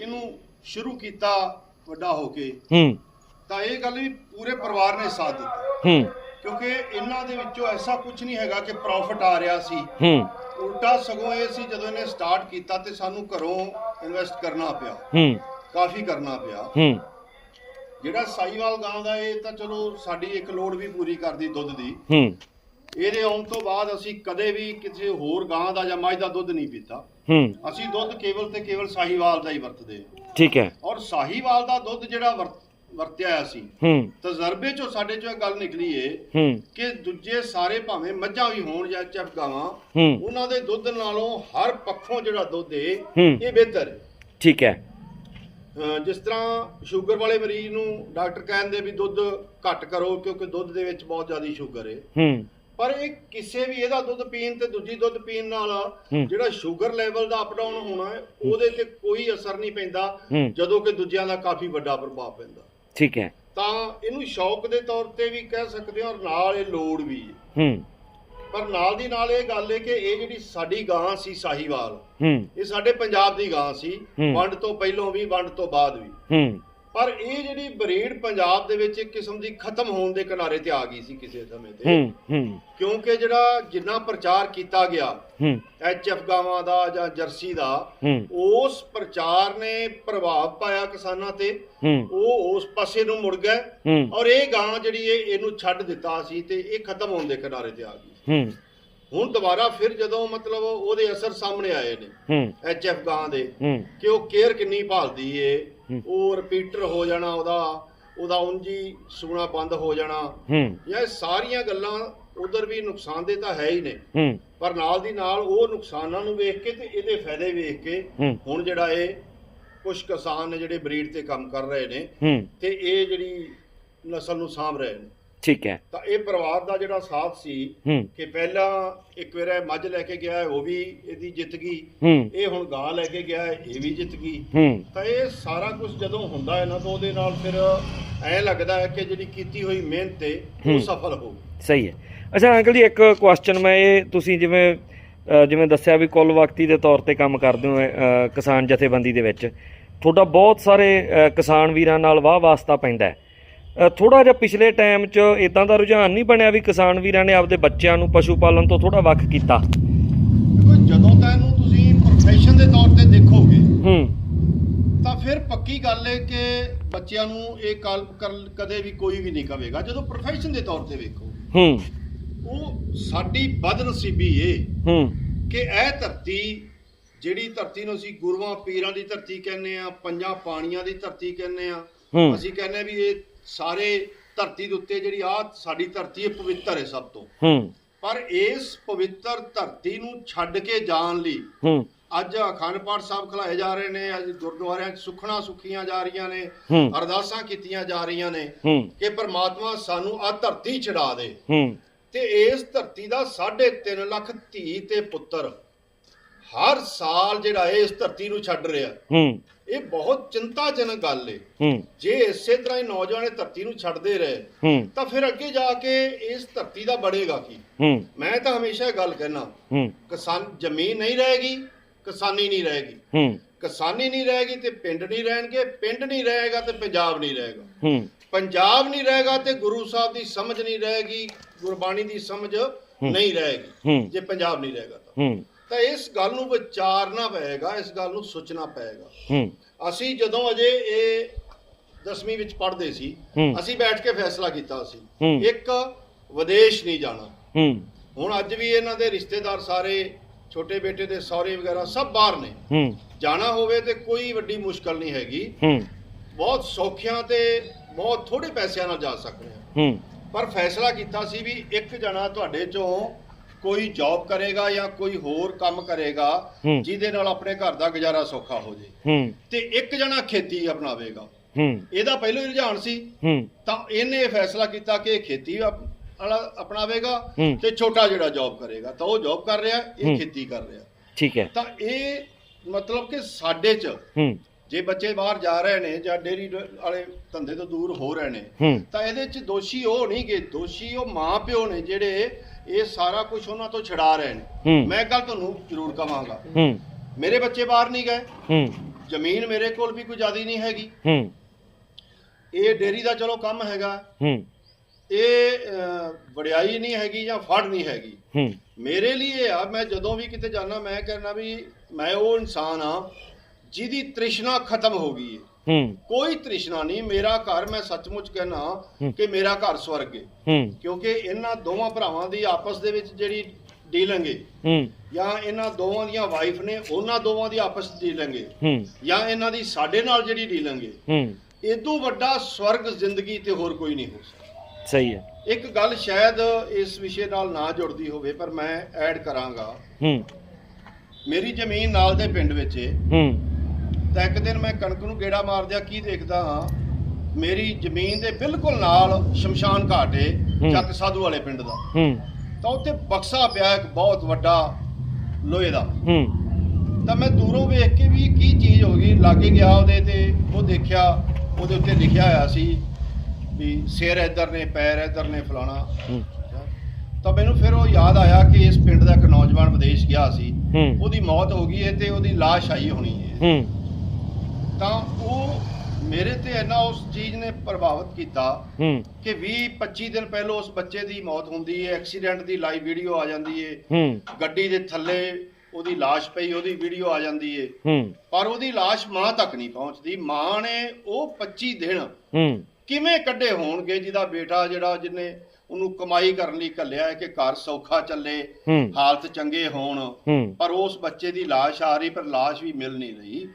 ਇਹਨੂੰ ਸ਼ੁਰੂ ਕੀਤਾ ਵੱਡਾ ਹੋ ਕੇ। ਹੂੰ। ਤਾਂ ਇਹ ਗੱਲ ਵੀ ਪੂਰੇ ਪਰਿਵਾਰ ਨੇ ਸਾਥ ਦਿੱਤਾ। ਹੂੰ। ਕਿਉਂਕਿ ਇਹਨਾਂ ਦੇ ਵਿੱਚੋਂ ਐਸਾ ਕੁਝ ਨਹੀਂ ਹੈਗਾ ਕਿ ਪ੍ਰੋਫਿਟ ਆ ਰਿਹਾ ਸੀ। ਹੂੰ। ਉਲਟਾ ਸਗੋਂ ਇਹ ਸੀ ਜਦੋਂ ਇਹਨੇ ਸਟਾਰਟ ਕੀਤਾ ਤੇ ਸਾਨੂੰ ਘਰੋਂ ਇਨਵੈਸਟ ਕਰਨਾ ਪਿਆ। ਹੂੰ। ਕਾਫੀ ਕਰਨਾ ਪਿਆ। ਹੂੰ। ਜਿਹੜਾ ਸਾਈਵਾਲ ਗਾਂ ਦਾ ਇਹ ਤਾਂ ਚਲੋ ਸਾਡੀ ਇੱਕ ਲੋੜ ਵੀ ਪੂਰੀ ਕਰਦੀ ਦੁੱਧ ਦੀ। ਹੂੰ। ਇਹਦੇ ਆਉਣ ਤੋਂ ਬਾਅਦ ਅਸੀਂ ਕਦੇ ਵੀ ਕਿਸੇ ਹੋਰ ਗਾਂ ਦਾ ਜਾਂ ਮੱਝ ਦਾ ਦੁੱਧ ਨਹੀਂ ਪੀਤਾ। ਹੂੰ। ਅਸੀਂ ਦੁੱਧ ਕੇਵਲ ਤੇ ਕੇਵਲ ਸਾਹੀਵਾਲ ਦਾ ਹੀ ਵਰਤਦੇ ਹਾਂ। ਠੀਕ ਹੈ। ਔਰ ਸਾਹੀਵਾਲ ਦਾ ਦੁੱਧ ਜਿਹੜਾ ਵਰਤ- ਵਰਤਿਆ ਅਸੀਂ ਹੂੰ। ਤਜਰਬੇ ਚੋਂ ਸਾਡੇ ਚੋਂ ਇਹ ਗੱਲ ਨਿਕਲੀ ਏ ਹੂੰ। ਕਿ ਦੂਜੇ ਸਾਰੇ ਭਾਵੇਂ ਮੱਝਾਂ ਵੀ ਹੋਣ ਜਾਂ ਚੱਪ ਗਾਵਾਂ ਹੂੰ। ਉਹਨਾਂ ਦੇ ਦੁੱਧ ਨਾਲੋਂ ਹਰ ਪੱਖੋਂ ਜਿਹੜਾ ਦੁੱਧ ਏ ਹੂੰ। ਇਹ ਬਿਹਤਰ ਠੀਕ ਹੈ। ਅਹ ਜਿਸ ਤਰ੍ਹਾਂ ਸ਼ੂਗਰ ਵਾਲੇ ਮਰੀਜ਼ ਨੂੰ ਡਾਕਟਰ ਕਹਿੰਦੇ ਵੀ ਦੁੱਧ ਘੱਟ ਕਰੋ ਕਿਉਂਕਿ ਦੁੱਧ ਦੇ ਵਿੱਚ ਬਹੁਤ ਜ਼ਿਆਦਾ ਸ਼ੂਗਰ ਹੈ ਹੂੰ। ਪਰ ਇਹ ਕਿਸੇ ਵੀ ਇਹਦਾ ਦੁੱਧ ਪੀਣ ਤੇ ਦੂਜੀ ਦੁੱਧ ਪੀਣ ਨਾਲ। ਜਿਹੜਾ ਸ਼ੂਗਰ ਲੈਵਲ ਦਾ ਅਪ ਡਾਊਨ ਹੋਣਾ ਹੈ ਉਹਦੇ ਤੇ ਕੋਈ ਅਸਰ ਨਹੀਂ ਪੈਂਦਾ। ਜਦੋਂ ਕਿ ਦੂਜਿਆਂ ਦਾ ਕਾਫੀ ਵੱਡਾ ਪ੍ਰਭਾਵ ਪੈਂਦਾ। ਠੀਕ ਹੈ। ਤਾਂ ਇਹਨੂੰ ਸ਼ੌਕ ਦੇ ਤੌਰ ਤੇ ਵੀ ਕਹਿ ਸਕਦੇ ਹਾਂ ਔਰ ਨਾਲ ਇਹ ਲੋੜ ਵੀ ਹੈ। ਪਰ ਨਾਲ ਦੀ ਨਾਲ ਇਹ ਗੱਲ ਹੈ ਕਿ ਇਹ ਜਿਹੜੀ ਸਾਡੀ ਗਾਂ ਸੀ ਸਾਹੀਵਾਲ ਇਹ ਸਾਡੇ ਪੰਜਾਬ ਦੀ ਗਾਂ ਸੀ। ਵੰਡ ਤੋਂ ਪਹਿਲਾਂ ਵੀ ਵੰਡ ਤੋਂ ਬਾਅਦ ਵੀ। ਹੂੰ। ਪਰ ਇਹ ਜਿਹੜੀ ਬਰੀਡ ਪੰਜਾਬ ਦੇ ਵਿੱਚ ਇੱਕ ਕਿਸਮ ਦੀ ਖਤਮ ਹੋਣ ਦੇ ਕਿਨਾਰੇ ਤੇ ਆ ਗਈ ਸੀ ਕਿਸੇ ਸਮੇਂ ਤੇ। ਹੂੰ ਹੂੰ। ਕਿਉਂਕਿ ਜਿਹੜਾ ਜਿੰਨਾ ਪ੍ਰਚਾਰ ਕੀਤਾ ਗਿਆ ਹੂੰ। ਐਚਐਫ ਗਾਵਾਂ ਦਾ ਜਾਂ ਜਰਸੀ ਦਾ ਉਸ ਪ੍ਰਚਾਰ ਨੇ ਪ੍ਰਭਾਵ ਪਾਇਆ ਕਿਸਾਨਾਂ ਤੇ। ਉਹ ਉਸ ਪਾਸੇ ਨੂੰ ਮੁੜ ਗਏ। ਔਰ ਇਹ ਗਾਂ ਜਿਹੜੀ ਇਹ ਇਹਨੂੰ ਛੱਡ ਦਿੱਤਾ ਸੀ ਤੇ ਇਹ ਖਤਮ ਹੋਣ ਦੇ ਕਿਨਾਰੇ ਤੇ ਆ ਗਈ। ਹੂੰ। ਹੁਣ ਦੁਬਾਰਾ ਫਿਰ ਜਦੋਂ ਮਤਲਬ ਉਹਦੇ ਅਸਰ ਸਾਹਮਣੇ ਆਏ ਨੇ ਹੂੰ। ਐਚਐਫ ਗਾਂ ਦੇ ਕਿ ਉਹ ਕੇਅਰ ਕਿੰਨੀ ਭਾਲਦੀ ਏ। ਉਹ ਰਿਪੀਟਰ ਹੋ ਜਾਣਾ ਉਹਦਾ ਉਹਦਾ ਉਂਜੀ ਸੂਣਾ ਬੰਦ ਹੋ ਜਾਣਾ। ਹੂੰ। ਇਹ ਸਾਰੀਆਂ ਗੱਲਾਂ ਉਧਰ ਵੀ ਨੁਕਸਾਨ ਦੇ ਤਾਂ ਹੈ ਹੀ ਨੇ। ਹੂੰ। ਪਰ ਨਾਲ ਦੀ ਨਾਲ ਉਹ ਨੁਕਸਾਨਾਂ ਨੂੰ ਵੇਖ ਕੇ ਤੇ ਇਹਦੇ ਫਾਇਦੇ ਵੇਖ ਕੇ ਹੁਣ ਜਿਹੜਾ ਇਹ ਕੁਝ ਕਿਸਾਨ ਨੇ ਜਿਹੜੇ ਬਰੀਡ ਤੇ ਕੰਮ ਕਰ ਰਹੇ ਨੇ ਤੇ ਇਹ ਜਿਹੜੀ ਨਸਲ ਨੂੰ ਸਾਂਭ ਰਹੇ ਨੇ। ਠੀਕ ਹੈ। ਤਾਂ ਇਹ ਪਰਿਵਾਰ ਦਾ ਜਿਹੜਾ ਸਾਥ ਸੀ ਕਿ ਪਹਿਲਾਂ ਇੱਕ ਵਾਰ ਇਹ ਮੱਝ ਲੈ ਕੇ ਗਿਆ ਉਹ ਵੀ ਇਹਦੀ ਜਿੱਤ ਗਈ। ਇਹ ਹੁਣ ਗਾਂ ਲੈ ਕੇ ਗਿਆ ਇਹ ਵੀ ਜਿੱਤ ਗਈ। ਤਾਂ ਇਹ ਸਾਰਾ ਕੁਝ ਜਦੋਂ ਹੁੰਦਾ ਹੈ ਨਾ ਤਾਂ ਉਹਦੇ ਨਾਲ ਫਿਰ ਐ ਲੱਗਦਾ ਹੈ ਕਿ ਜਿਹੜੀ ਕੀਤੀ ਹੋਈ ਮਿਹਨਤ ਹੂੰ। ਉਹ ਸਫਲ ਹੋ ਸਹੀ ਹੈ। ਅੱਛਾ ਅੰਕਲ ਜੀ ਇੱਕ ਕੁਐਸਚਨ ਮੈਂ ਇਹ ਤੁਸੀਂ ਜਿਵੇਂ ਜਿਵੇਂ ਦੱਸਿਆ ਵੀ ਕੁੱਲ ਵਕਤੀ ਦੇ ਤੌਰ ਤੇ ਕੰਮ ਕਰਦੇ ਹੋ ਕਿਸਾਨ ਜਥੇਬੰਦੀ ਦੇ ਵਿੱਚ ਤੁਹਾਡਾ ਬਹੁਤ ਸਾਰੇ ਕਿਸਾਨ ਵੀਰਾਂ ਨਾਲ ਵਾਹ ਵਾਸਤਾ ਪੈਂਦਾ ਹੈ। ਥੋੜਾ ਜਿਹਾ ਪਿਛਲੇ ਟਾਈਮ 'ਚ ਇਦਾਂ ਦਾ ਰੁਝਾਨ ਨਹੀਂ ਬਣਿਆ ਵੀ ਕਿਸਾਨ ਵੀਰਾਂ ਨੇ ਆਪਦੇ ਬੱਚਿਆਂ ਨੂੰ ਪਸ਼ੂ ਪਾਲਣ ਤੋਂ ਥੋੜਾ ਵੱਖ ਕੀਤਾ। ਦੇਖੋ ਜਦੋਂ ਤਾਂ ਇਹਨੂੰ ਤੁਸੀਂ ਪ੍ਰੋਫੈਸ਼ਨ ਦੇ ਤੌਰ ਤੇ ਦੇਖੋਗੇ ਹੂੰ। ਤਾਂ ਫਿਰ ਪੱਕੀ ਗੱਲ ਹੈ ਕਿ ਬੱਚਿਆਂ ਨੂੰ ਇਹ ਕਾਲ ਕਦੇ ਵੀ ਕੋਈ ਵੀ ਨਹੀਂ ਕਵੇਗਾ। ਜਦੋਂ ਪ੍ਰੋਫੈਸ਼ਨ ਦੇ ਤੌਰ ਤੇ ਵੇਖੋ ਹੂੰ। ਉਹ ਸਾਡੀ ਬਦਨਸੀਬੀ ਏ ਹੂੰ। ਕਿ ਇਹ ਧਰਤੀ ਜਿਹੜੀ ਧਰਤੀ ਨੂੰ ਅਸੀਂ ਗੁਰੂਆਂ ਪੀਰਾਂ ਦੀ ਧਰਤੀ ਕਹਿੰਦੇ ਆ ਪੰਜਾਂ ਪਾਣੀਆਂ ਦੀ ਧਰਤੀ ਕਹਿੰਦੇ ਆ ਅਸੀਂ ਕਹਿੰਦੇ ਵੀ ਇਹ ਸਾਰੇ ਧਰਤੀ ਦੇ ਉੱਤੇ ਜਿਹੜੀ ਆ ਸਾਡੀ ਧਰਤੀ ਇਹ ਪਵਿੱਤਰ ਹੈ ਸਭ ਤੋਂ। ਹੂੰ। ਪਰ ਇਸ ਪਵਿੱਤਰ ਧਰਤੀ ਨੂੰ ਛੱਡ ਕੇ ਜਾਣ ਲਈ ਹੂੰ। ਅੱਜ ਅਖੰਡ ਪਾਠ ਸਾਹਿਬ ਖਲਾਏ ਜਾ ਰਹੇ ਨੇ ਅੱਜ ਗੁਰਦੁਆਰਿਆਂ 'ਚ ਸੁਖਣਾ ਸੁਖੀਆਂ ਜਾ ਰਹੀਆਂ ਨੇ ਅਰਦਾਸਾਂ ਕੀਤੀਆਂ ਜਾ ਰਹੀਆਂ ਨੇ ਕਿ ਪ੍ਰਮਾਤਮਾ ਸਾਨੂੰ ਆ ਧਰਤੀ ਛਡਾ ਦੇ। ਹੂੰ। ਤੇ ਇਸ ਧਰਤੀ ਦਾ 3.5 ਲੱਖ ਧੀ ਤੇ ਪੁੱਤਰ ਹਰ ਸਾਲ ਜਿਹੜਾ ਇਹ ਇਸ ਧਰਤੀ ਨੂੰ ਛੱਡ ਰਿਹਾ ਹੂੰ ਇਹ ਬਹੁਤ ਚਿੰਤਾਜਨਕ ਗੱਲ ਏ। ਹੂੰ। ਜੇ ਇਸੇ ਤਰ੍ਹਾਂ ਹੀ ਨੌਜਵਾਨ ਇਹ ਧਰਤੀ ਨੂੰ ਛੱਡਦੇ ਰਹੇ ਤਾਂ ਫਿਰ ਅੱਗੇ ਜਾ ਕੇ ਇਸ ਧਰਤੀ ਦਾ ਬਣੇਗਾ ਕੀ? ਹੂੰ। ਮੈਂ ਤਾਂ ਹਮੇਸ਼ਾ ਇਹ ਗੱਲ ਕਹਿਣਾ ਹੂੰ। ਕਿਸਾਨ ਜ਼ਮੀਨ ਨਹੀਂ ਰਹੇਗੀ ਕਿਸਾਨੀ ਨਹੀਂ ਰਹੇਗੀ। ਹੂੰ। ਕਿਸਾਨੀ ਨਹੀਂ ਰਹੇਗੀ ਤੇ ਪਿੰਡ ਨਹੀਂ ਰਹਿਣਗੇ ਪਿੰਡ ਨਹੀਂ ਰਹੇਗਾ ਤੇ ਪੰਜਾਬ ਨਹੀਂ ਰਹੇਗਾ। ਹੂੰ। ਪੰਜਾਬ ਨਹੀਂ ਰਹੇਗਾ ਤੇ ਗੁਰੂ ਸਾਹਿਬ ਦੀ ਸਮਝ ਨਹੀਂ ਰਹੇਗੀ ਗੁਰਬਾਣੀ ਦੀ ਸਮਝ ਨਹੀਂ ਰਹੇਗੀ ਜੇ ਪੰਜਾਬ ਨਹੀਂ ਰਹੇਗਾ ਤਾਂ। ਹੂੰ। ਤਾਂ ਇਸ ਗੱਲ ਨੂੰ ਵਿਚਾਰਨਾ ਪਏਗਾ ਇਸ ਗੱਲ ਨੂੰ ਸੋਚਣਾ ਪਏਗਾ। ਹੂੰ। ਅਸੀਂ ਜਦੋਂ ਅਜੇ ਇਹ 10ਵੀਂ ਵਿੱਚ ਪੜ੍ਹਦੇ ਸੀ। ਅਸੀਂ ਬੈਠ ਕੇ ਫੈਸਲਾ ਕੀਤਾ ਸੀ। ਇੱਕ ਵਿਦੇਸ਼ ਨਹੀਂ ਜਾਣਾ। ਹੂੰ। ਹੁਣ ਅੱਜ ਵੀ ਇਹਨਾਂ ਦੇ ਰਿਸ਼ਤੇਦਾਰ ਸਾਰੇ ਛੋਟੇ ਬੇਟੇ ਦੇ ਸਹੁਰੇ ਵਗੈਰਾ ਸਭ ਬਾਹਰ ਨੇ। ਹੂੰ। ਜਾਣਾ ਹੋਵੇ ਤੇ ਕੋਈ ਵੱਡੀ ਮੁਸ਼ਕਲ ਨਹੀਂ ਹੈਗੀ। ਹੂੰ। ਬਹੁਤ ਸੌਖਿਆਂ ਤੇ ਬਹੁਤ ਥੋੜੇ ਪੈਸਿਆਂ ਨਾਲ ਜਾ ਸਕਦੇ ਹਾਂ। ਹੂੰ। ਪਰ ਫੈਸਲਾ ਕੀਤਾ ਸੀ ਵੀ ਇੱਕ ਜਣਾ ਤੁਹਾਡੇ ਚੋਂ ਕੋਈ ਜੌਬ ਕਰੇਗਾ ਜਾਂ ਕੋਈ ਹੋਰ ਕੰਮ ਕਰੇਗਾ। ਜਿਹਦੇ ਨਾਲ ਆਪਣੇ ਘਰ ਦਾ ਗੁਜ਼ਾਰਾ ਸੌਖਾ ਹੋ ਜੇ। ਤੇ ਇੱਕ ਜਣਾ ਖੇਤੀ ਅਪਣਾਵੇਗਾ। ਇਹਦਾ ਪਹਿਲਾਂ ਹੀ ਰੁਝਾਨ ਸੀ। ਤਾਂ ਇਹਨੇ ਇਹ ਫੈਸਲਾ ਕੀਤਾ ਕਿ ਇਹ ਖੇਤੀ ਅਪਣਾਵੇਗਾ। ਤੇ ਛੋਟਾ ਜਿਹੜਾ ਜੌਬ ਕਰੇਗਾ। ਤਾਂ ਉਹ ਜੌਬ ਕਰ ਰਿਹਾ। ਇਹ ਖੇਤੀ ਕਰ ਰਿਹਾ। ਠੀਕ ਹੈ। ਤਾਂ ਇਹ ਮਤਲਬ ਕਿ ਸਾਡੇ 'ਚ ਜੇ ਬੱਚੇ ਬਾਹਰ ਜਾ ਰਹੇ ਨੇ ਜਾਂ ਡੇਰੀ ਵਾਲੇ ਧੰਦੇ ਤੋਂ ਦੂਰ ਹੋ ਰਹੇ ਨੇ ਤਾਂ ਇਹਦੇ 'ਚ ਦੋਸ਼ੀ ਉਹ ਨਹੀਂ ਗੇ ਦੋਸ਼ੀ ਉਹ ਮਾਂ ਪਿਓ ਨੇ ਜਿਹੜੇ ਇਹ ਸਾਰਾ ਕੁਝ ਉਹਨਾਂ ਤੋਂ ਛਡਾ ਰਹੇ ਨੇ। ਮੈਂ ਇੱਕ ਗੱਲ ਤੁਹਾਨੂੰ ਜ਼ਰੂਰ ਕਵਾਂਗਾ ਮੇਰੇ ਬੱਚੇ ਬਾਹਰ ਨਹੀਂ ਗਏ। ਜ਼ਮੀਨ ਮੇਰੇ ਕੋਲ ਵੀ ਕੋਈ ਜ਼ਿਆਦੀ ਨਹੀਂ ਹੈਗੀ। ਇਹ ਡੇਰੀ ਦਾ ਚਲੋ ਕੰਮ ਹੈਗਾ। ਇਹ ਅਹ, ਵਡਿਆਈ ਨਹੀਂ ਹੈਗੀ ਜਾਂ ਫੜ ਨਹੀਂ ਹੈਗੀ। ਮੇਰੇ ਲਈ ਇਹ ਆ ਮੈਂ ਜਦੋਂ ਵੀ ਕਿਤੇ ਜਾਣਾ ਮੈਂ ਕਹਿਣਾ ਵੀ ਮੈਂ ਉਹ ਇਨਸਾਨ ਆ ਜਿਹਦੀ ਤ੍ਰਿਸ਼ਨਾ ਖਤਮ ਹੋ ਗਈ ਹੂੰ। ਕੋਈ ਤ੍ਰਿਸ਼ਨਾ ਨਹੀਂ ਮੇਰਾ ਘਰ ਮੈਂ ਸੱਚਮੁੱਚ ਕਹਿਣਾ। ਕਿ ਮੇਰਾ ਘਰ ਸਵਰਗ ਹੈ। ਕਿਉਂਕਿ ਇਹਨਾਂ ਦੋਵਾਂ ਭਰਾਵਾਂ ਦੀ ਆਪਸ ਦੇ ਵਿੱਚ ਜਿਹੜੀ ਡੀਲਿੰਗ ਹੈ। ਜਾਂ ਇਹਨਾਂ ਦੋਵਾਂ ਦੀਆਂ ਵਾਈਫ ਨੇ ਉਹਨਾਂ ਦੋਵਾਂ ਦੀ ਆਪਸ ਦੀ ਡੀਲਿੰਗ ਜਾਂ ਇਹਨਾਂ ਦੀ ਸਾਡੇ ਨਾਲ ਜਿਹੜੀ ਡੀਲਿੰਗ ਹੈ। ਇਦੋਂ ਵੱਡਾ ਸਵਰਗ ਜ਼ਿੰਦਗੀ ਤੇ ਹੋਰ ਕੋਈ ਨਹੀਂ ਹੋ ਸਕਦਾ। ਸਹੀ ਹੈ। ਇੱਕ ਗੱਲ ਸ਼ਾਇਦ ਇਸ ਵਿਸ਼ੇ ਨਾਲ ਨਾ ਜੁੜਦੀ ਹੋਵੇ ਪਰ ਮੈਂ ਐਡ ਕਰਾਂਗਾ। ਹੂੰ। ਮੇਰੀ ਜ਼ਮੀਨ ਨਾਲ ਦੇ ਪਿੰਡ ਵਿੱਚ ਹੂੰ। ਤਾਂ ਇੱਕ ਦਿਨ ਮੈਂ ਕਣਕ ਨੂੰ ਗੇੜਾ ਮਾਰਦਿਆਂ ਕੀ ਦੇਖਦਾ ਹਾਂ? ਮੇਰੀ ਜ਼ਮੀਨ ਦੇ ਬਿਲਕੁਲ ਨਾਲ ਸ਼ਮਸ਼ਾਨ ਘਾਟ ਏ। ਚੱਕ ਸਾਧੂ ਵਾਲੇ ਪਿੰਡ ਦਾ। ਤਾਂ ਉੱਥੇ ਬਕਸਾ ਪਿਆ ਇੱਕ ਬਹੁਤ ਵੱਡਾ ਲੋਹੇ ਦਾ। ਤਾਂ ਮੈਂ ਦੂਰੋਂ ਵੇਖ ਕੇ ਵੀ ਕੀ ਚੀਜ਼ ਹੋ ਗਈ ਲਾਗੇ ਗਿਆ ਉਹਦੇ ਤੇ ਉਹ ਦੇਖਿਆ ਉਹਦੇ ਉੱਤੇ ਲਿਖਿਆ ਹੋਇਆ ਸੀ ਵੀ ਸਿਰ ਇੱਧਰ ਨੇ ਪੈਰ ਇੱਧਰ ਨੇ ਫਲਾਣਾ। ਤਾਂ ਮੈਨੂੰ ਫਿਰ ਉਹ ਯਾਦ ਆਇਆ ਕਿ ਇਸ ਪਿੰਡ ਦਾ ਇੱਕ ਨੌਜਵਾਨ ਵਿਦੇਸ਼ ਗਿਆ ਸੀ। ਉਹਦੀ ਮੌਤ ਹੋ ਗਈ ਹੈ ਤੇ ਉਹਦੀ ਲਾਸ਼ ਆਈ ਹੋਣੀ ਹੂੰ। ਤਾਂ ਉਹ ਮੇਰੇ ਤੇ ਇੰਨਾ ਉਸ ਚੀਜ਼ ਨੇ ਪ੍ਰਭਾਵਿਤ ਕੀਤਾ ਕਿ 20 25 ਦਿਨ ਪਹਿਲਾਂ ਉਸ ਬੱਚੇ ਦੀ ਮੌਤ ਹੁੰਦੀ ਹੈ ਐਕਸੀਡੈਂਟ ਦੀ ਲਾਈਵ ਵੀਡੀਓ ਆ ਜਾਂਦੀ ਹੈ। ਗੱਡੀ ਦੇ ਥੱਲੇ ਉਹਦੀ ਲਾਸ਼ ਪਈ ਉਹਦੀ ਵੀਡੀਓ ਆ ਜਾਂਦੀ ਹੈ ਹੂੰ। ਪਰ ਉਹਦੀ ਲਾਸ਼ ਮਾਂ ਤੱਕ ਨਹੀਂ ਪਹੁੰਚਦੀ। ਮਾਂ ਨੇ ਉਹ 25 ਦਿਨ ਕਿਵੇਂ ਕੱਢੇ ਹੋਣਗੇ ਜਿਹਦਾ ਬੇਟਾ ਜਿਹੜਾ ਜਿਹਨੇ ਉਹਨੂੰ ਕਮਾਈ ਕਰਨ ਲਈ ਘੱਲਿਆ ਹੈ ਕਿ ਘਰ ਸੌਖਾ ਚੱਲੇ ਹਾਲਤ ਚੰਗੇ ਹੋਣ ਪਰ ਉਸ ਬੱਚੇ ਦੀ ਲਾਸ਼ ਆ ਰਹੀ ਪਰ ਲਾਸ਼ ਵੀ ਮਿਲ ਨਹੀਂ ਰਹੀ।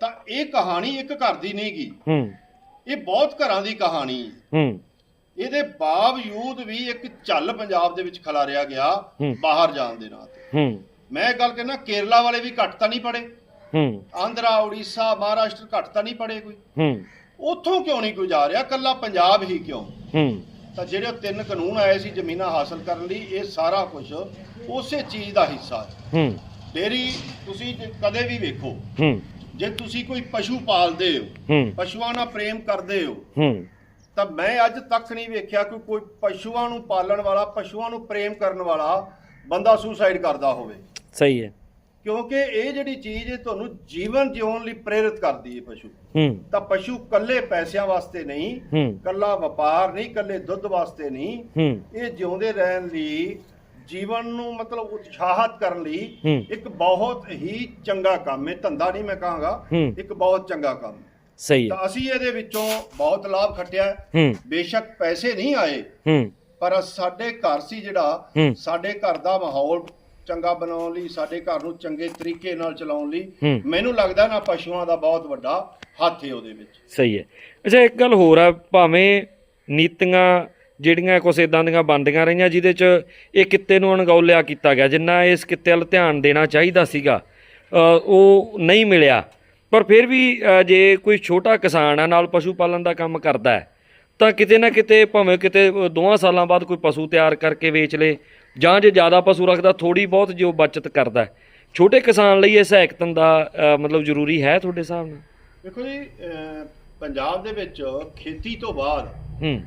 ਤਾਂ ਇਹ ਕਹਾਣੀ ਇੱਕ ਘਰ ਦੀ ਨਹੀਂ ਗੀ। ਹੂੰ। ਇਹ ਬਹੁਤ ਘਰਾਂ ਦੀ ਕਹਾਣੀ ਹੈ। ਇਹਦੇ ਬਾਵਜੂਦ ਵੀ ਇੱਕ ਝੱਲ ਪੰਜਾਬ ਦੇ ਵਿੱਚ ਖਿਲਾਰਿਆ ਗਿਆ। ਬਾਹਰ ਜਾਣ ਦੇ ਨਾਂ ਤੇ। ਮੈਂ ਇਹ ਗੱਲ ਕਹਿੰਦਾ ਕੇਰਲਾ ਵਾਲੇ ਵੀ ਘੱਟ ਤਾਂ ਨਹੀਂ ਪੜੇ ਆਂਧਰਾ ਉੜੀਸਾ ਮਹਾਰਾਸ਼ਟਰ ਘੱਟ ਤਾਂ ਨਹੀਂ ਪੜੇ ਕੋਈ। ਉੱਥੋਂ ਕਿਉਂ ਨਹੀਂ ਕੋਈ ਜਾ ਰਿਹਾ? ਕੱਲਾ ਪੰਜਾਬ ਹੀ ਕਿਉਂ? ਤਾਂ ਜਿਹੜੇ ਉਹ ਤਿੰਨ ਕਾਨੂੰਨ ਆਏ ਸੀ ਜ਼ਮੀਨਾਂ ਹਾਸਲ ਕਰਨ ਲਈ ਇਹ ਸਾਰਾ ਕੁਝ ਉਸੇ ਚੀਜ਼ ਦਾ ਹਿੱਸਾ ਹੈ। ਹੂੰ। ਡੇਰੀ ਤੁਸੀਂ ਜੇ ਕਦੇ ਵੀ ਵੇਖੋ ਹੂੰ। ਜੇ ਤੁਸੀਂ ਕੋਈ ਪਸ਼ੂ ਪਾਲਦੇ ਹੋ ਹੂੰ। ਪਸ਼ੂਆਂ ਨਾਲ ਪ੍ਰੇਮ ਕਰਦੇ ਹੋ ਹੂੰ। ਤਾਂ ਮੈਂ ਅੱਜ ਤੱਕ ਨਹੀਂ ਵੇਖਿਆ ਕਿ ਕੋਈ ਪਸ਼ੂਆਂ ਨੂੰ ਪਾਲਣ ਵਾਲਾ ਪਸ਼ੂਆਂ ਨੂੰ ਪ੍ਰੇਮ ਕਰਨ ਵਾਲਾ ਬੰਦਾ ਸੁਸਾਈਡ ਕਰਦਾ ਹੋਵੇ। ਸਹੀ ਹੈ। ਕਿਉਂਕਿ ਇਹ ਜਿਹੜੀ ਚੀਜ਼ ਤੁਹਾਨੂੰ ਜੀਵਨ ਜਿਉਣ ਲਈ ਪ੍ਰੇਰਿਤ ਕਰਦੀ ਹੈ ਪਸ਼ੂ। ਤਾਂ ਪਸ਼ੂ ਕੱਲੇ ਪੈਸਿਆਂ ਵਾਸਤੇ ਨਹੀਂ ਕੱਲਾ ਵਪਾਰ ਨਹੀਂ ਕੱਲੇ ਦੁੱਧ ਵਾਸਤੇ ਨਹੀਂ। ਇਹ ਜਿਉਂਦੇ ਰਹਿਣ ਲਈ ਜੀਵਨ ਨੂੰ ਮਤਲਬ ਉਤਸ਼ਾਹਤ ਕਰਨ ਲਈ। ਇੱਕ ਬਹੁਤ ਹੀ ਚੰਗਾ ਕੰਮ ਹੈ। ਧੰਦਾ ਨਹੀਂ ਮੈਂ ਕਹਾਂਗਾ। ਇੱਕ ਬਹੁਤ ਚੰਗਾ ਕੰਮ। ਸਹੀ ਹੈ। ਤਾਂ ਅਸੀਂ ਇਹਦੇ ਵਿੱਚੋਂ ਬਹੁਤ ਲਾਭ ਖੱਟਿਆ ਬੇਸ਼ੱਕ ਪੈਸੇ ਨਹੀਂ ਆਏ। ਪਰ ਸਾਡੇ ਘਰ ਸੀ ਜਿਹੜਾ। ਸਾਡੇ ਘਰ ਦਾ ਮਾਹੌਲ ਚੰਗਾ ਬਣਾਉਣ ਲਈ ਸਾਡੇ ਘਰ ਨੂੰ ਚੰਗੇ ਤਰੀਕੇ ਨਾਲ ਚਲਾਉਣ ਲਈ। ਮੈਨੂੰ ਲੱਗਦਾ ਨਾ ਪਸ਼ੂਆਂ ਦਾ ਬਹੁਤ ਵੱਡਾ ਹੱਥ ਹੈ ਉਹਦੇ ਵਿੱਚ। ਸਹੀ ਹੈ। ਅੱਛਾ ਇੱਕ ਗੱਲ ਹੋਰ ਆ ਭਾਵੇਂ ਨੀਤੀਆਂ ਜਿਹੜੀਆਂ ਕੁਛ ਇਦਾਂ ਦੀਆਂ ਬਣਦੀਆਂ ਰਹੀਆਂ ਜਿਹਦੇ 'ਚ ਇਹ ਕਿੱਤੇ ਨੂੰ ਅਣਗੌਲਿਆ ਕੀਤਾ ਗਿਆ ਜਿੰਨਾ ਇਸ ਕਿੱਤੇ ਵੱਲ ਧਿਆਨ ਦੇਣਾ ਚਾਹੀਦਾ ਸੀਗਾ ਉਹ ਨਹੀਂ ਮਿਲਿਆ। ਪਰ ਫਿਰ ਵੀ ਜੇ ਕੋਈ ਛੋਟਾ ਕਿਸਾਨ ਆ ਨਾਲ ਪਸ਼ੂ ਪਾਲਣ ਦਾ ਕੰਮ ਕਰਦਾ ਹੈ ਤਾਂ ਕਿਤੇ ਨਾ ਕਿਤੇ ਭਾਵੇਂ ਕਿਤੇ ਦੋਵਾਂ ਸਾਲਾਂ ਬਾਅਦ ਕੋਈ ਪਸ਼ੂ ਤਿਆਰ ਕਰਕੇ ਵੇਚ ਲੇ ਜਾਂ ਜੇ ਜ਼ਿਆਦਾ ਪਸ਼ੂ ਰੱਖਦਾ ਥੋੜੀ ਬਹੁਤ ਜੋ ਬਚਤ ਕਰਦਾ। ਛੋਟੇ ਕਿਸਾਨ ਲਈ ਇਹ ਸਹਾਇਕ ਅ, ਮਤਲਬ ਜ਼ਰੂਰੀ ਹੈ ਤੁਹਾਡੇ ਹਿਸਾਬ ਨਾਲ? ਦੇਖੋ ਜੀ ਪੰਜਾਬ ਦੇ ਵਿੱਚ ਖੇਤੀ ਤੋਂ ਬਾਅਦ ਹੂੰ।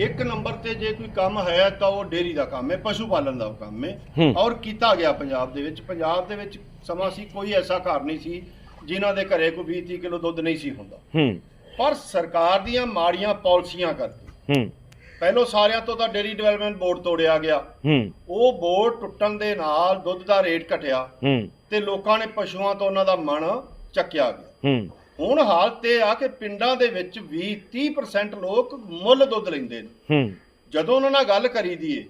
ਇੱਕ ਨੰਬਰ ਤੇ ਜੇ ਕੋਈ ਕੰਮ ਹੈ ਤਾਂ ਉਹ ਡੇਰੀ ਦਾ ਕੰਮ ਹੈ ਪਸ਼ੂ ਪਾਲਣ ਦਾ ਕੰਮ ਹੈ। ਔਰ ਕੀਤਾ ਗਿਆ ਪੰਜਾਬ ਦੇ ਵਿੱਚ। ਪੰਜਾਬ ਦੇ ਵਿੱਚ ਸਮਾਂ ਸੀ ਕੋਈ ਐਸਾ ਘਰ ਨਹੀਂ ਸੀ ਜਿਨ੍ਹਾਂ ਦੇ ਘਰੇ ਕੋਈ 20 30 ਕਿਲੋ ਦੁੱਧ ਨਹੀਂ ਸੀ ਹੁੰਦਾ। ਪਰ ਸਰਕਾਰ ਦੀਆਂ ਮਾੜੀਆਂ ਪਾਲਿਸੀਆਂ ਕਰਕੇ ਪਹਿਲੋਂ ਸਾਰਿਆਂ ਤੋਂ ਤਾਂ ਡੇਰੀ ਡਿਵੈਲਪਮੈਂਟ ਬੋਰਡ ਤੋੜਿਆ ਗਿਆ। ਹੂੰ। ਉਹ ਬੋਰਡ ਟੁੱਟਣ ਦੇ ਨਾਲ ਦੁੱਧ ਦਾ ਰੇਟ ਘਟਿਆ। ਹੂੰ। ਤੇ ਲੋਕਾਂ ਨੇ ਪਸ਼ੂਆਂ ਤੋਂ ਉਹਨਾਂ ਦਾ ਮਨ ਚੱਕਿਆ ਗਿਆ। ਹੂੰ। ਹੁਣ ਹਾਲਤ ਇਹ ਆ ਕਿ ਪਿੰਡਾਂ ਦੇ ਵਿੱਚ 20 30% ਲੋਕ ਮੁੱਲ ਦੁੱਧ ਲੈਂਦੇ ਨੇ। ਹੂੰ। ਜਦੋਂ ਉਹਨਾਂ ਨਾਲ ਗੱਲ ਕਰੀ ਦੀਏ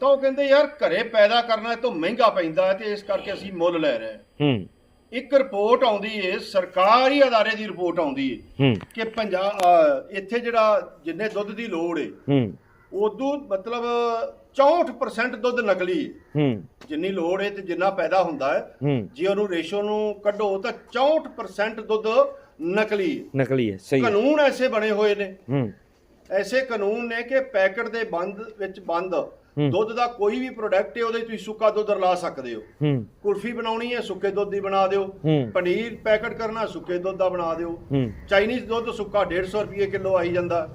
ਤਾਂ ਉਹ ਕਹਿੰਦੇ ਯਾਰ ਘਰੇ ਪੈਦਾ ਕਰਨਾ ਇਹ ਤੋਂ ਮਹਿੰਗਾ ਪੈਂਦਾ ਹੈ ਤੇ ਇਸ ਕਰਕੇ ਅਸੀਂ ਮੁੱਲ ਲੈ ਰਹੇ ਹਾਂ। ਹੂੰ। ਇੱਕ ਰਿਪੋਰਟ ਆਉਂਦੀ ਏ ਸਰਕਾਰੀ ਅਦਾਰੇ ਦੀ ਰਿਪੋਰਟ ਆਉਂਦੀ ਏ ਕਿ ਪੰਜਾਬ ਇੱਥੇ ਜਿਹੜਾ ਜਿੰਨੇ ਦੁੱਧ ਦੀ ਲੋੜ ਏ ਉਦੋਂ ਮਤਲਬ 64% ਦੁੱਧ ਨਕਲੀ ਏ। ਹੂੰ। ਜਿੰਨੀ ਲੋੜ ਏ ਤੇ ਜਿੰਨਾ ਪੈਦਾ ਹੁੰਦਾ ਹੈ। ਜੇ ਉਹਨੂੰ ਰੇਸ਼ੋ ਨੂੰ ਕੱਢੋ ਤਾਂ 64% ਦੁੱਧ ਨਕਲੀ ਏ। ਨਕਲੀ ਹੈ ਸਹੀ ਕਾਨੂੰਨ ਐਸੇ ਬਣੇ ਹੋਏ ਨੇ। ਐਸੇ ਕਾਨੂੰਨ ਨੇ ਕਿ ਪੈਕਟ ਦੇ ਬੰਦ ਵਿੱਚ ਬੰਦ। ਦੁੱਧ ਦਾ ਕੋਈ ਵੀ ਪ੍ਰੋਡਕਟ ਹੈ ਉਹਦੇ ਤੁਸੀਂ ਸੁੱਕਾ ਦੁੱਧ ਰਲਾ ਸਕਦੇ ਹੋ। ਕੁਲਫੀ ਬਣਾਉਣੀ ਹੈ ਸੁੱਕੇ ਦੁੱਧ ਦੀ ਬਣਾ ਦਿਓ। ਪਨੀਰ ਪੈਕਟ ਕਰਨਾ ਸੁੱਕੇ ਦੁੱਧ ਦਾ ਬਣਾ ਦਿਓ। ਚਾਈਨੀਜ਼ ਦੁੱਧ ਸੁੱਕਾ 150 ਰੁਪਏ ਕਿਲੋ ਆਈ ਜਾਂਦਾ।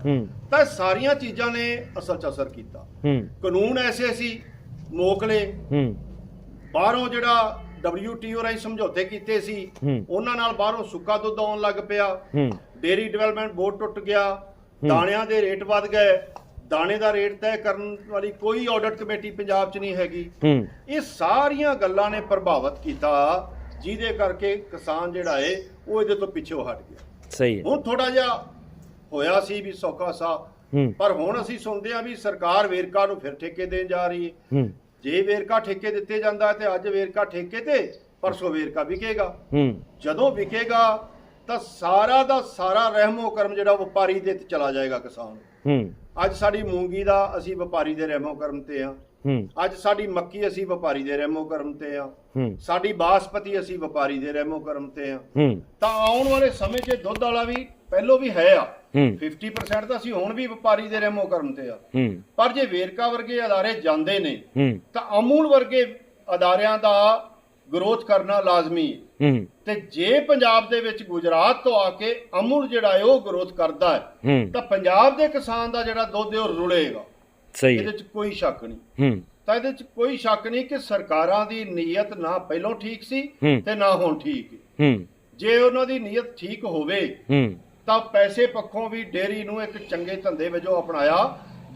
ਤਾਂ ਸਾਰੀਆਂ ਚੀਜ਼ਾਂ ਨੇ ਅਸਲ 'ਚ ਅਸਰ ਕੀਤਾ। ਕਾਨੂੰਨ ਐਸੇ ਸੀ ਮੋਕਲੇ ਬਾਹਰੋਂ ਜਿਹੜਾ WTO ਰਾਹੀਂ ਸਮਝੌਤੇ ਕੀਤੇ ਸੀ। ਉਹਨਾਂ ਨਾਲ ਬਾਹਰੋਂ ਸੁੱਕਾ ਦੁੱਧ ਆਉਣ ਲੱਗ ਪਿਆ। ਡੇਰੀ ਡਿਵੈਲਪਮੈਂਟ ਬੋਰਡ ਟੁੱਟ ਗਿਆ। ਦਾਣਿਆਂ ਦੇ ਰੇਟ ਵੱਧ ਗਏ। ਦਾਣੇ ਦਾ ਰੇਟ ਤੈਅ ਕਰਨ ਵਾਲੀ ਕੋਈ ਆਡਿਟ ਕਮੇਟੀ ਪੰਜਾਬ 'ਚ ਨਹੀਂ ਹੈਗੀ। ਇਹ ਸਾਰੀਆਂ ਗੱਲਾਂ ਨੇ ਪ੍ਰਭਾਵਿਤ ਕੀਤਾ ਜਿਹਦੇ ਕਰਕੇ ਕਿਸਾਨ ਜਿਹੜਾ ਏ ਉਹ ਇਹਦੇ ਤੋਂ ਪਿੱਛੇ ਹਟ ਗਿਆ। ਸਹੀ ਹੈ। ਹੁਣ ਥੋੜਾ ਜਿਹਾ ਹੋਇਆ ਸੀ ਵੀ ਸੌਖਾ ਸਾ ਪਰ ਹੁਣ ਅਸੀਂ ਸੁਣਦੇ ਆ ਵੀ ਸਰਕਾਰ ਵੇਰਕਾ ਨੂੰ ਫਿਰ ਠੇਕੇ ਦੇਣ ਜਾ ਰਹੀ ਹੈ। ਜੇ ਵੇਰਕਾ ਠੇਕੇ ਦਿੱਤੇ ਜਾਂਦਾ ਤੇ ਅੱਜ ਵੇਰਕਾ ਠੇਕੇ ਤੇ ਪਰਸੋਂ ਵੇਰਕਾ ਵਿਕੇਗਾ। ਜਦੋਂ ਵਿਕੇਗਾ ਤਾਂ ਸਾਰਾ ਦਾ ਸਾਰਾ ਰਹਿਮੋ ਕਰਮ ਜਿਹੜਾ ਵਪਾਰੀ ਦੇ ਤੇ ਚਲਾ ਜਾਏਗਾ ਕਿਸਾਨ। ਹੂੰ। ਅੱਜ ਸਾਡੀ ਮੂੰਗੀ ਦਾ ਅਸੀਂ ਵਪਾਰੀ ਦੇ ਰਹਿਮੋ ਕਰਮ ਤੇ ਆ। ਹੂੰ। ਅੱਜ ਸਾਡੀ ਮੱਕੀ ਅਸੀਂ ਵਪਾਰੀ ਦੇ ਰਹਿਮੋ ਕਰਮ ਤੇ ਆ। ਹੂੰ। ਸਾਡੀ ਬਾਸਪਤੀ ਅਸੀਂ ਵਪਾਰੀ ਦੇ ਰਹਿਮੋ ਕਰਮ ਤੇ ਆ। ਹੂੰ। ਤਾਂ ਆਉਣ ਵਾਲੇ ਸਮੇਂ 'ਚ ਦੁੱਧ ਵਾਲਾ ਵੀ ਪਹਿਲੋਂ ਵੀ ਹੈ ਆ। ਹੂੰ। 50% ਤਾਂ ਅਸੀਂ ਹੁਣ ਵੀ ਵਪਾਰੀ ਦੇ ਰਹਿਮੋ ਕਰਮ ਤੇ ਆ। ਪਰ ਜੇ ਵੇਰਕਾ ਵਰਗੇ ਅਦਾਰੇ ਜਾਂਦੇ ਨੇ ਤਾਂ ਅਮੂਲ ਵਰਗੇ ਅਦਾਰਿਆਂ ਦਾ ਗਰੋਥ ਕਰਨਾ ਲਾਜ਼ਮੀ ਹੈ। ਤੇ ਜੇ ਪੰਜਾਬ ਦੇ ਵਿੱਚ ਗੁਜਰਾਤ ਤੋਂ ਆ ਕੇ ਅਮੂਲ ਜਿਹੜਾ ਹੈ ਉਹ ਗਰੋਥ ਕਰਦਾ ਹੈ ਤਾਂ ਪੰਜਾਬ ਦੇ ਕਿਸਾਨ ਦਾ ਜਿਹੜਾ ਦੁੱਧ ਉਹ ਰੁੜੇਗਾ ਸਹੀ ਇਹਦੇ ਹੈ 'ਚ ਕੋਈ ਸ਼ੱਕ ਨਹੀਂ। ਤਾਂ ਇਹਦੇ 'ਚ ਕੋਈ ਸ਼ੱਕ ਨਹੀਂ ਕਿ ਸਰਕਾਰਾਂ ਦੀ ਨੀਅਤ ਨਾ ਪਹਿਲਾਂ ਠੀਕ ਸੀ। ਤੇ ਨਾ ਹੁਣ ਠੀਕ ਹੈ। ਜੇ ਉਹਨਾਂ ਦੀ ਨੀਅਤ ਠੀਕ ਹੋਵੇ ਤਾਂ ਪੈਸੇ ਪੱਖੋਂ ਵੀ ਡੇਰੀ ਨੂੰ ਇੱਕ ਚੰਗੇ ਧੰਦੇ ਵਜੋਂ ਅਪਣਾਇਆ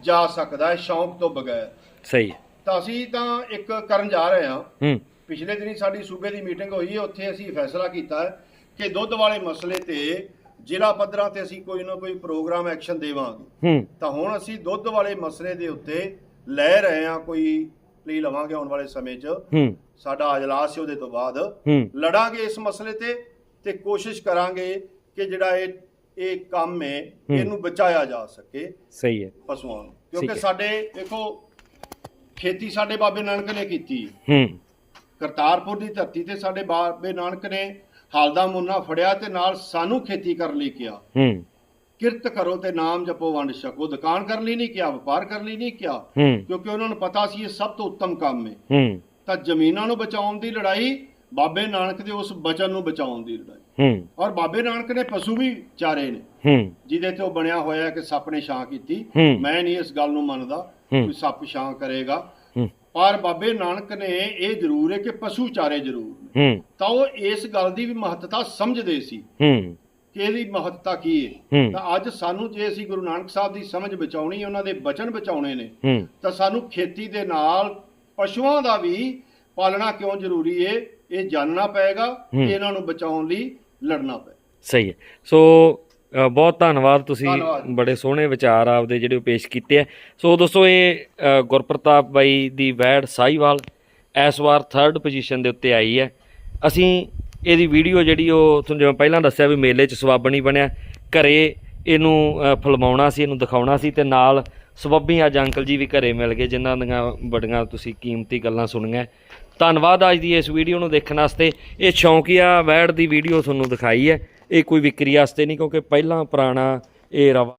ਜਾ ਸਕਦਾ ਹੈ ਸ਼ੌਂਕ ਤੋਂ ਬਗੈਰ। ਸਹੀ ਤਾਂ ਅਸੀਂ ਤਾਂ ਇੱਕ ਕਰਨ ਜਾ ਰਹੇ ਹੂੰ। ਪਿਛਲੇ ਦਿਨੀ ਸਾਡੀ ਸੂਬੇ ਦੀ ਮੀਟਿੰਗ ਹੋਈ ਹੈ ਉੱਥੇ ਅਸੀਂ ਫੈਸਲਾ ਕੀਤਾ ਹੈ ਕਿ ਦੁੱਧ ਵਾਲੇ ਮਸਲੇ ਤੇ ਜ਼ਿਲ੍ਹਾ ਪੱਧਰਾਂ ਤੇ ਅਸੀਂ ਕੋਈ ਨਾ ਕੋਈ ਪ੍ਰੋਗਰਾਮ ਐਕਸ਼ਨ ਦੇਵਾਂਗੇ। ਤਾਂ ਹੁਣ ਅਸੀਂ ਦੁੱਧ ਵਾਲੇ ਮਸਲੇ ਦੇ ਉੱਤੇ ਲੈ ਰਹੇ ਹਾਂ ਕੋਈ ਲਈ ਲਵਾਂਗੇ ਆਉਣ ਵਾਲੇ ਸਮੇਂ 'ਚ। ਸਾਡਾ ਅਜਲਾਸ ਹੈ ਉਹਦੇ ਤੋਂ ਬਾਅਦ। ਲੜਾਂਗੇ ਇਸ ਮਸਲੇ ਤੇ ਤੇ ਕੋਸ਼ਿਸ਼ ਕਰਾਂਗੇ ਕਿ ਜਿਹੜਾ ਇਹ ਇਹ ਕੰਮ ਹੈ ਇਹਨੂੰ ਬਚਾਇਆ ਜਾ ਸਕੇ। ਸਹੀ ਹੈ। ਪਸ਼ੂਆਂ ਨੂੰ ਕਿਉਂਕਿ। ਸਾਡੇ ਦੇਖੋ ਖੇਤੀ ਸਾਡੇ ਬਾਬੇ ਨਾਨਕ ਨੇ ਕੀਤੀ। ਹੂੰ। ਕਰਤਾਰਪੁਰ ਦੀ ਧਰਤੀ ਤੇ ਸਾਡੇ ਬਾਬੇ ਨਾਨਕ ਨੇ ਹਾਲ ਦਾ ਮੁੰਨਾ ਫੜਿਆ ਤੇ ਨਾਲ ਸਾਨੂੰ ਖੇਤੀ ਕਰਨ ਲਈ ਕਿਹਾ। ਹੂੰ। ਕਿਰਤ ਕਰੋ ਤੇ ਨਾਮ ਜਪੋ ਵੰਡ ਛਕੋ। ਦੁਕਾਨ ਕਰਨ ਲਈ ਨਹੀਂ ਕਿਹਾ ਵਪਾਰ ਕਰਨ ਲਈ ਨਹੀਂ ਕਿਹਾ ਕਿਉਂਕਿ ਉਹਨਾਂ ਨੂੰ ਪਤਾ ਸੀ ਇਹ ਸਭ ਤੋਂ ਉੱਤਮ ਕੰਮ ਹੈ। ਹੂੰ। ਤਾਂ ਜ਼ਮੀਨਾਂ ਨੂੰ ਬਚਾਉਣ ਦੀ ਲੜਾਈ ਬਾਬੇ ਨਾਨਕ ਦੇ ਉਸ ਬਚਨ ਨੂੰ ਬਚਾਉਣ ਦੀ ਲੜਾਈ। ਹੂੰ। ਔਰ ਬਾਬੇ ਨਾਨਕ ਨੇ ਪਸ਼ੂ ਵੀ ਚਾਰੇ ਨੇ। ਹੂੰ। ਜਿਹਦੇ ਤੇ ਉਹ ਬਣਿਆ ਹੋਇਆ ਕਿ ਸੱਪ ਨੇ ਛਾਂ ਕੀਤੀ। ਮੈਂ ਨਹੀਂ ਇਸ ਗੱਲ ਨੂੰ ਮੰਨਦਾ। ਕੋਈ ਸੱਪ ਛਾਂ ਕਰੇਗਾ। ਪਰ ਬਾਬੇ ਨਾਨਕ ਨੇ ਇਹ ਜ਼ਰੂਰ ਹੈ ਕਿ ਪਸ਼ੂ ਚਾਰੇ ਜ਼ਰੂਰ ਨੇ। ਹੂੰ। ਤਾਂ ਉਹ ਇਸ ਗੱਲ ਦੀ ਵੀ ਮਹੱਤਤਾ ਸਮਝਦੇ ਸੀ ਹੂੰ। ਕਿ ਇਹਦੀ ਮਹੱਤਤਾ ਕੀ ਹੈ। ਤਾਂ ਅੱਜ ਸਾਨੂੰ ਜੇ ਅਸੀਂ ਗੁਰੂ ਨਾਨਕ ਸਾਹਿਬ ਦੀ ਸਮਝ ਬਚਾਉਣੀ ਉਹਨਾਂ ਦੇ ਬਚਨ ਬਚਾਉਣੇ ਨੇ ਤਾਂ ਸਾਨੂੰ ਖੇਤੀ ਦੇ ਨਾਲ ਪਸ਼ੂਆਂ ਦਾ ਵੀ ਪਾਲਣਾ ਕਿਉਂ ਜ਼ਰੂਰੀ ਹੈ ਇਹ ਜਾਣਨਾ ਪਏਗਾ। ਤੇ ਇਹਨਾਂ ਨੂੰ ਬਚਾਉਣ ਲਈ ਲੜਨਾ ਪਏ ਸਹੀ ਹੈ। ਸੋ ਅ, ਬਹੁਤ ਧੰਨਵਾਦ ਤੁਸੀਂ ਧੰਨਵਾਦ। ਬੜੇ ਸੋਹਣੇ ਵਿਚਾਰ ਆਪਦੇ ਜਿਹੜੇ ਉਹ ਪੇਸ਼ ਕੀਤੇ ਆ। ਸੋ ਦੋਸਤੋ ਇਹ ਅ, ਗੁਰਪ੍ਰਤਾਪ ਬਾਈ ਦੀ ਵੈੜ ਸਾਈਵਾਲ ਇਸ ਵਾਰ 3rd ਪੋਜੀਸ਼ਨ ਦੇ ਉੱਤੇ ਆਈ ਹੈ। ਅਸੀਂ ਇਹਦੀ ਵੀਡੀਓ ਜਿਹੜੀ ਉਹ ਤੁਹਾਨੂੰ ਜਿਵੇਂ ਪਹਿਲਾਂ ਦੱਸਿਆ ਵੀ ਮੇਲੇ 'ਚ ਸਵਾਬਣੀ ਬਣਿਆ ਘਰੇ ਇਹਨੂੰ ਅ, ਫਿਲਮਾਉਣਾ ਸੀ ਇਹਨੂੰ ਦਿਖਾਉਣਾ ਸੀ ਤੇ ਨਾਲ ਸਬੱਬੀ ਅੱਜ ਅੰਕਲ ਜੀ ਵੀ ਘਰੇ ਮਿਲ ਗਏ ਜਿਨ੍ਹਾਂ ਦੀਆਂ ਬੜੀਆਂ ਤੁਸੀਂ ਕੀਮਤੀ ਗੱਲਾਂ ਸੁਣੀਆਂ। ਧੰਨਵਾਦ ਅੱਜ ਦੀ ਇਸ ਵੀਡੀਓ ਨੂੰ ਦੇਖਣ ਵਾਸਤੇ। ਇਹ ਸ਼ੌਂਕੀਆ ਵੈੜ ਦੀ ਵੀਡੀਓ ਤੁਹਾਨੂੰ ਦਿਖਾਈ ਹੈ। ਇਹ ਕੋਈ ਵਿਕਰੀ ਵਾਸਤੇ ਨਹੀਂ ਕਿਉਂਕਿ ਪਹਿਲਾਂ ਪੁਰਾਣਾ ਇਹ ਰਵਾ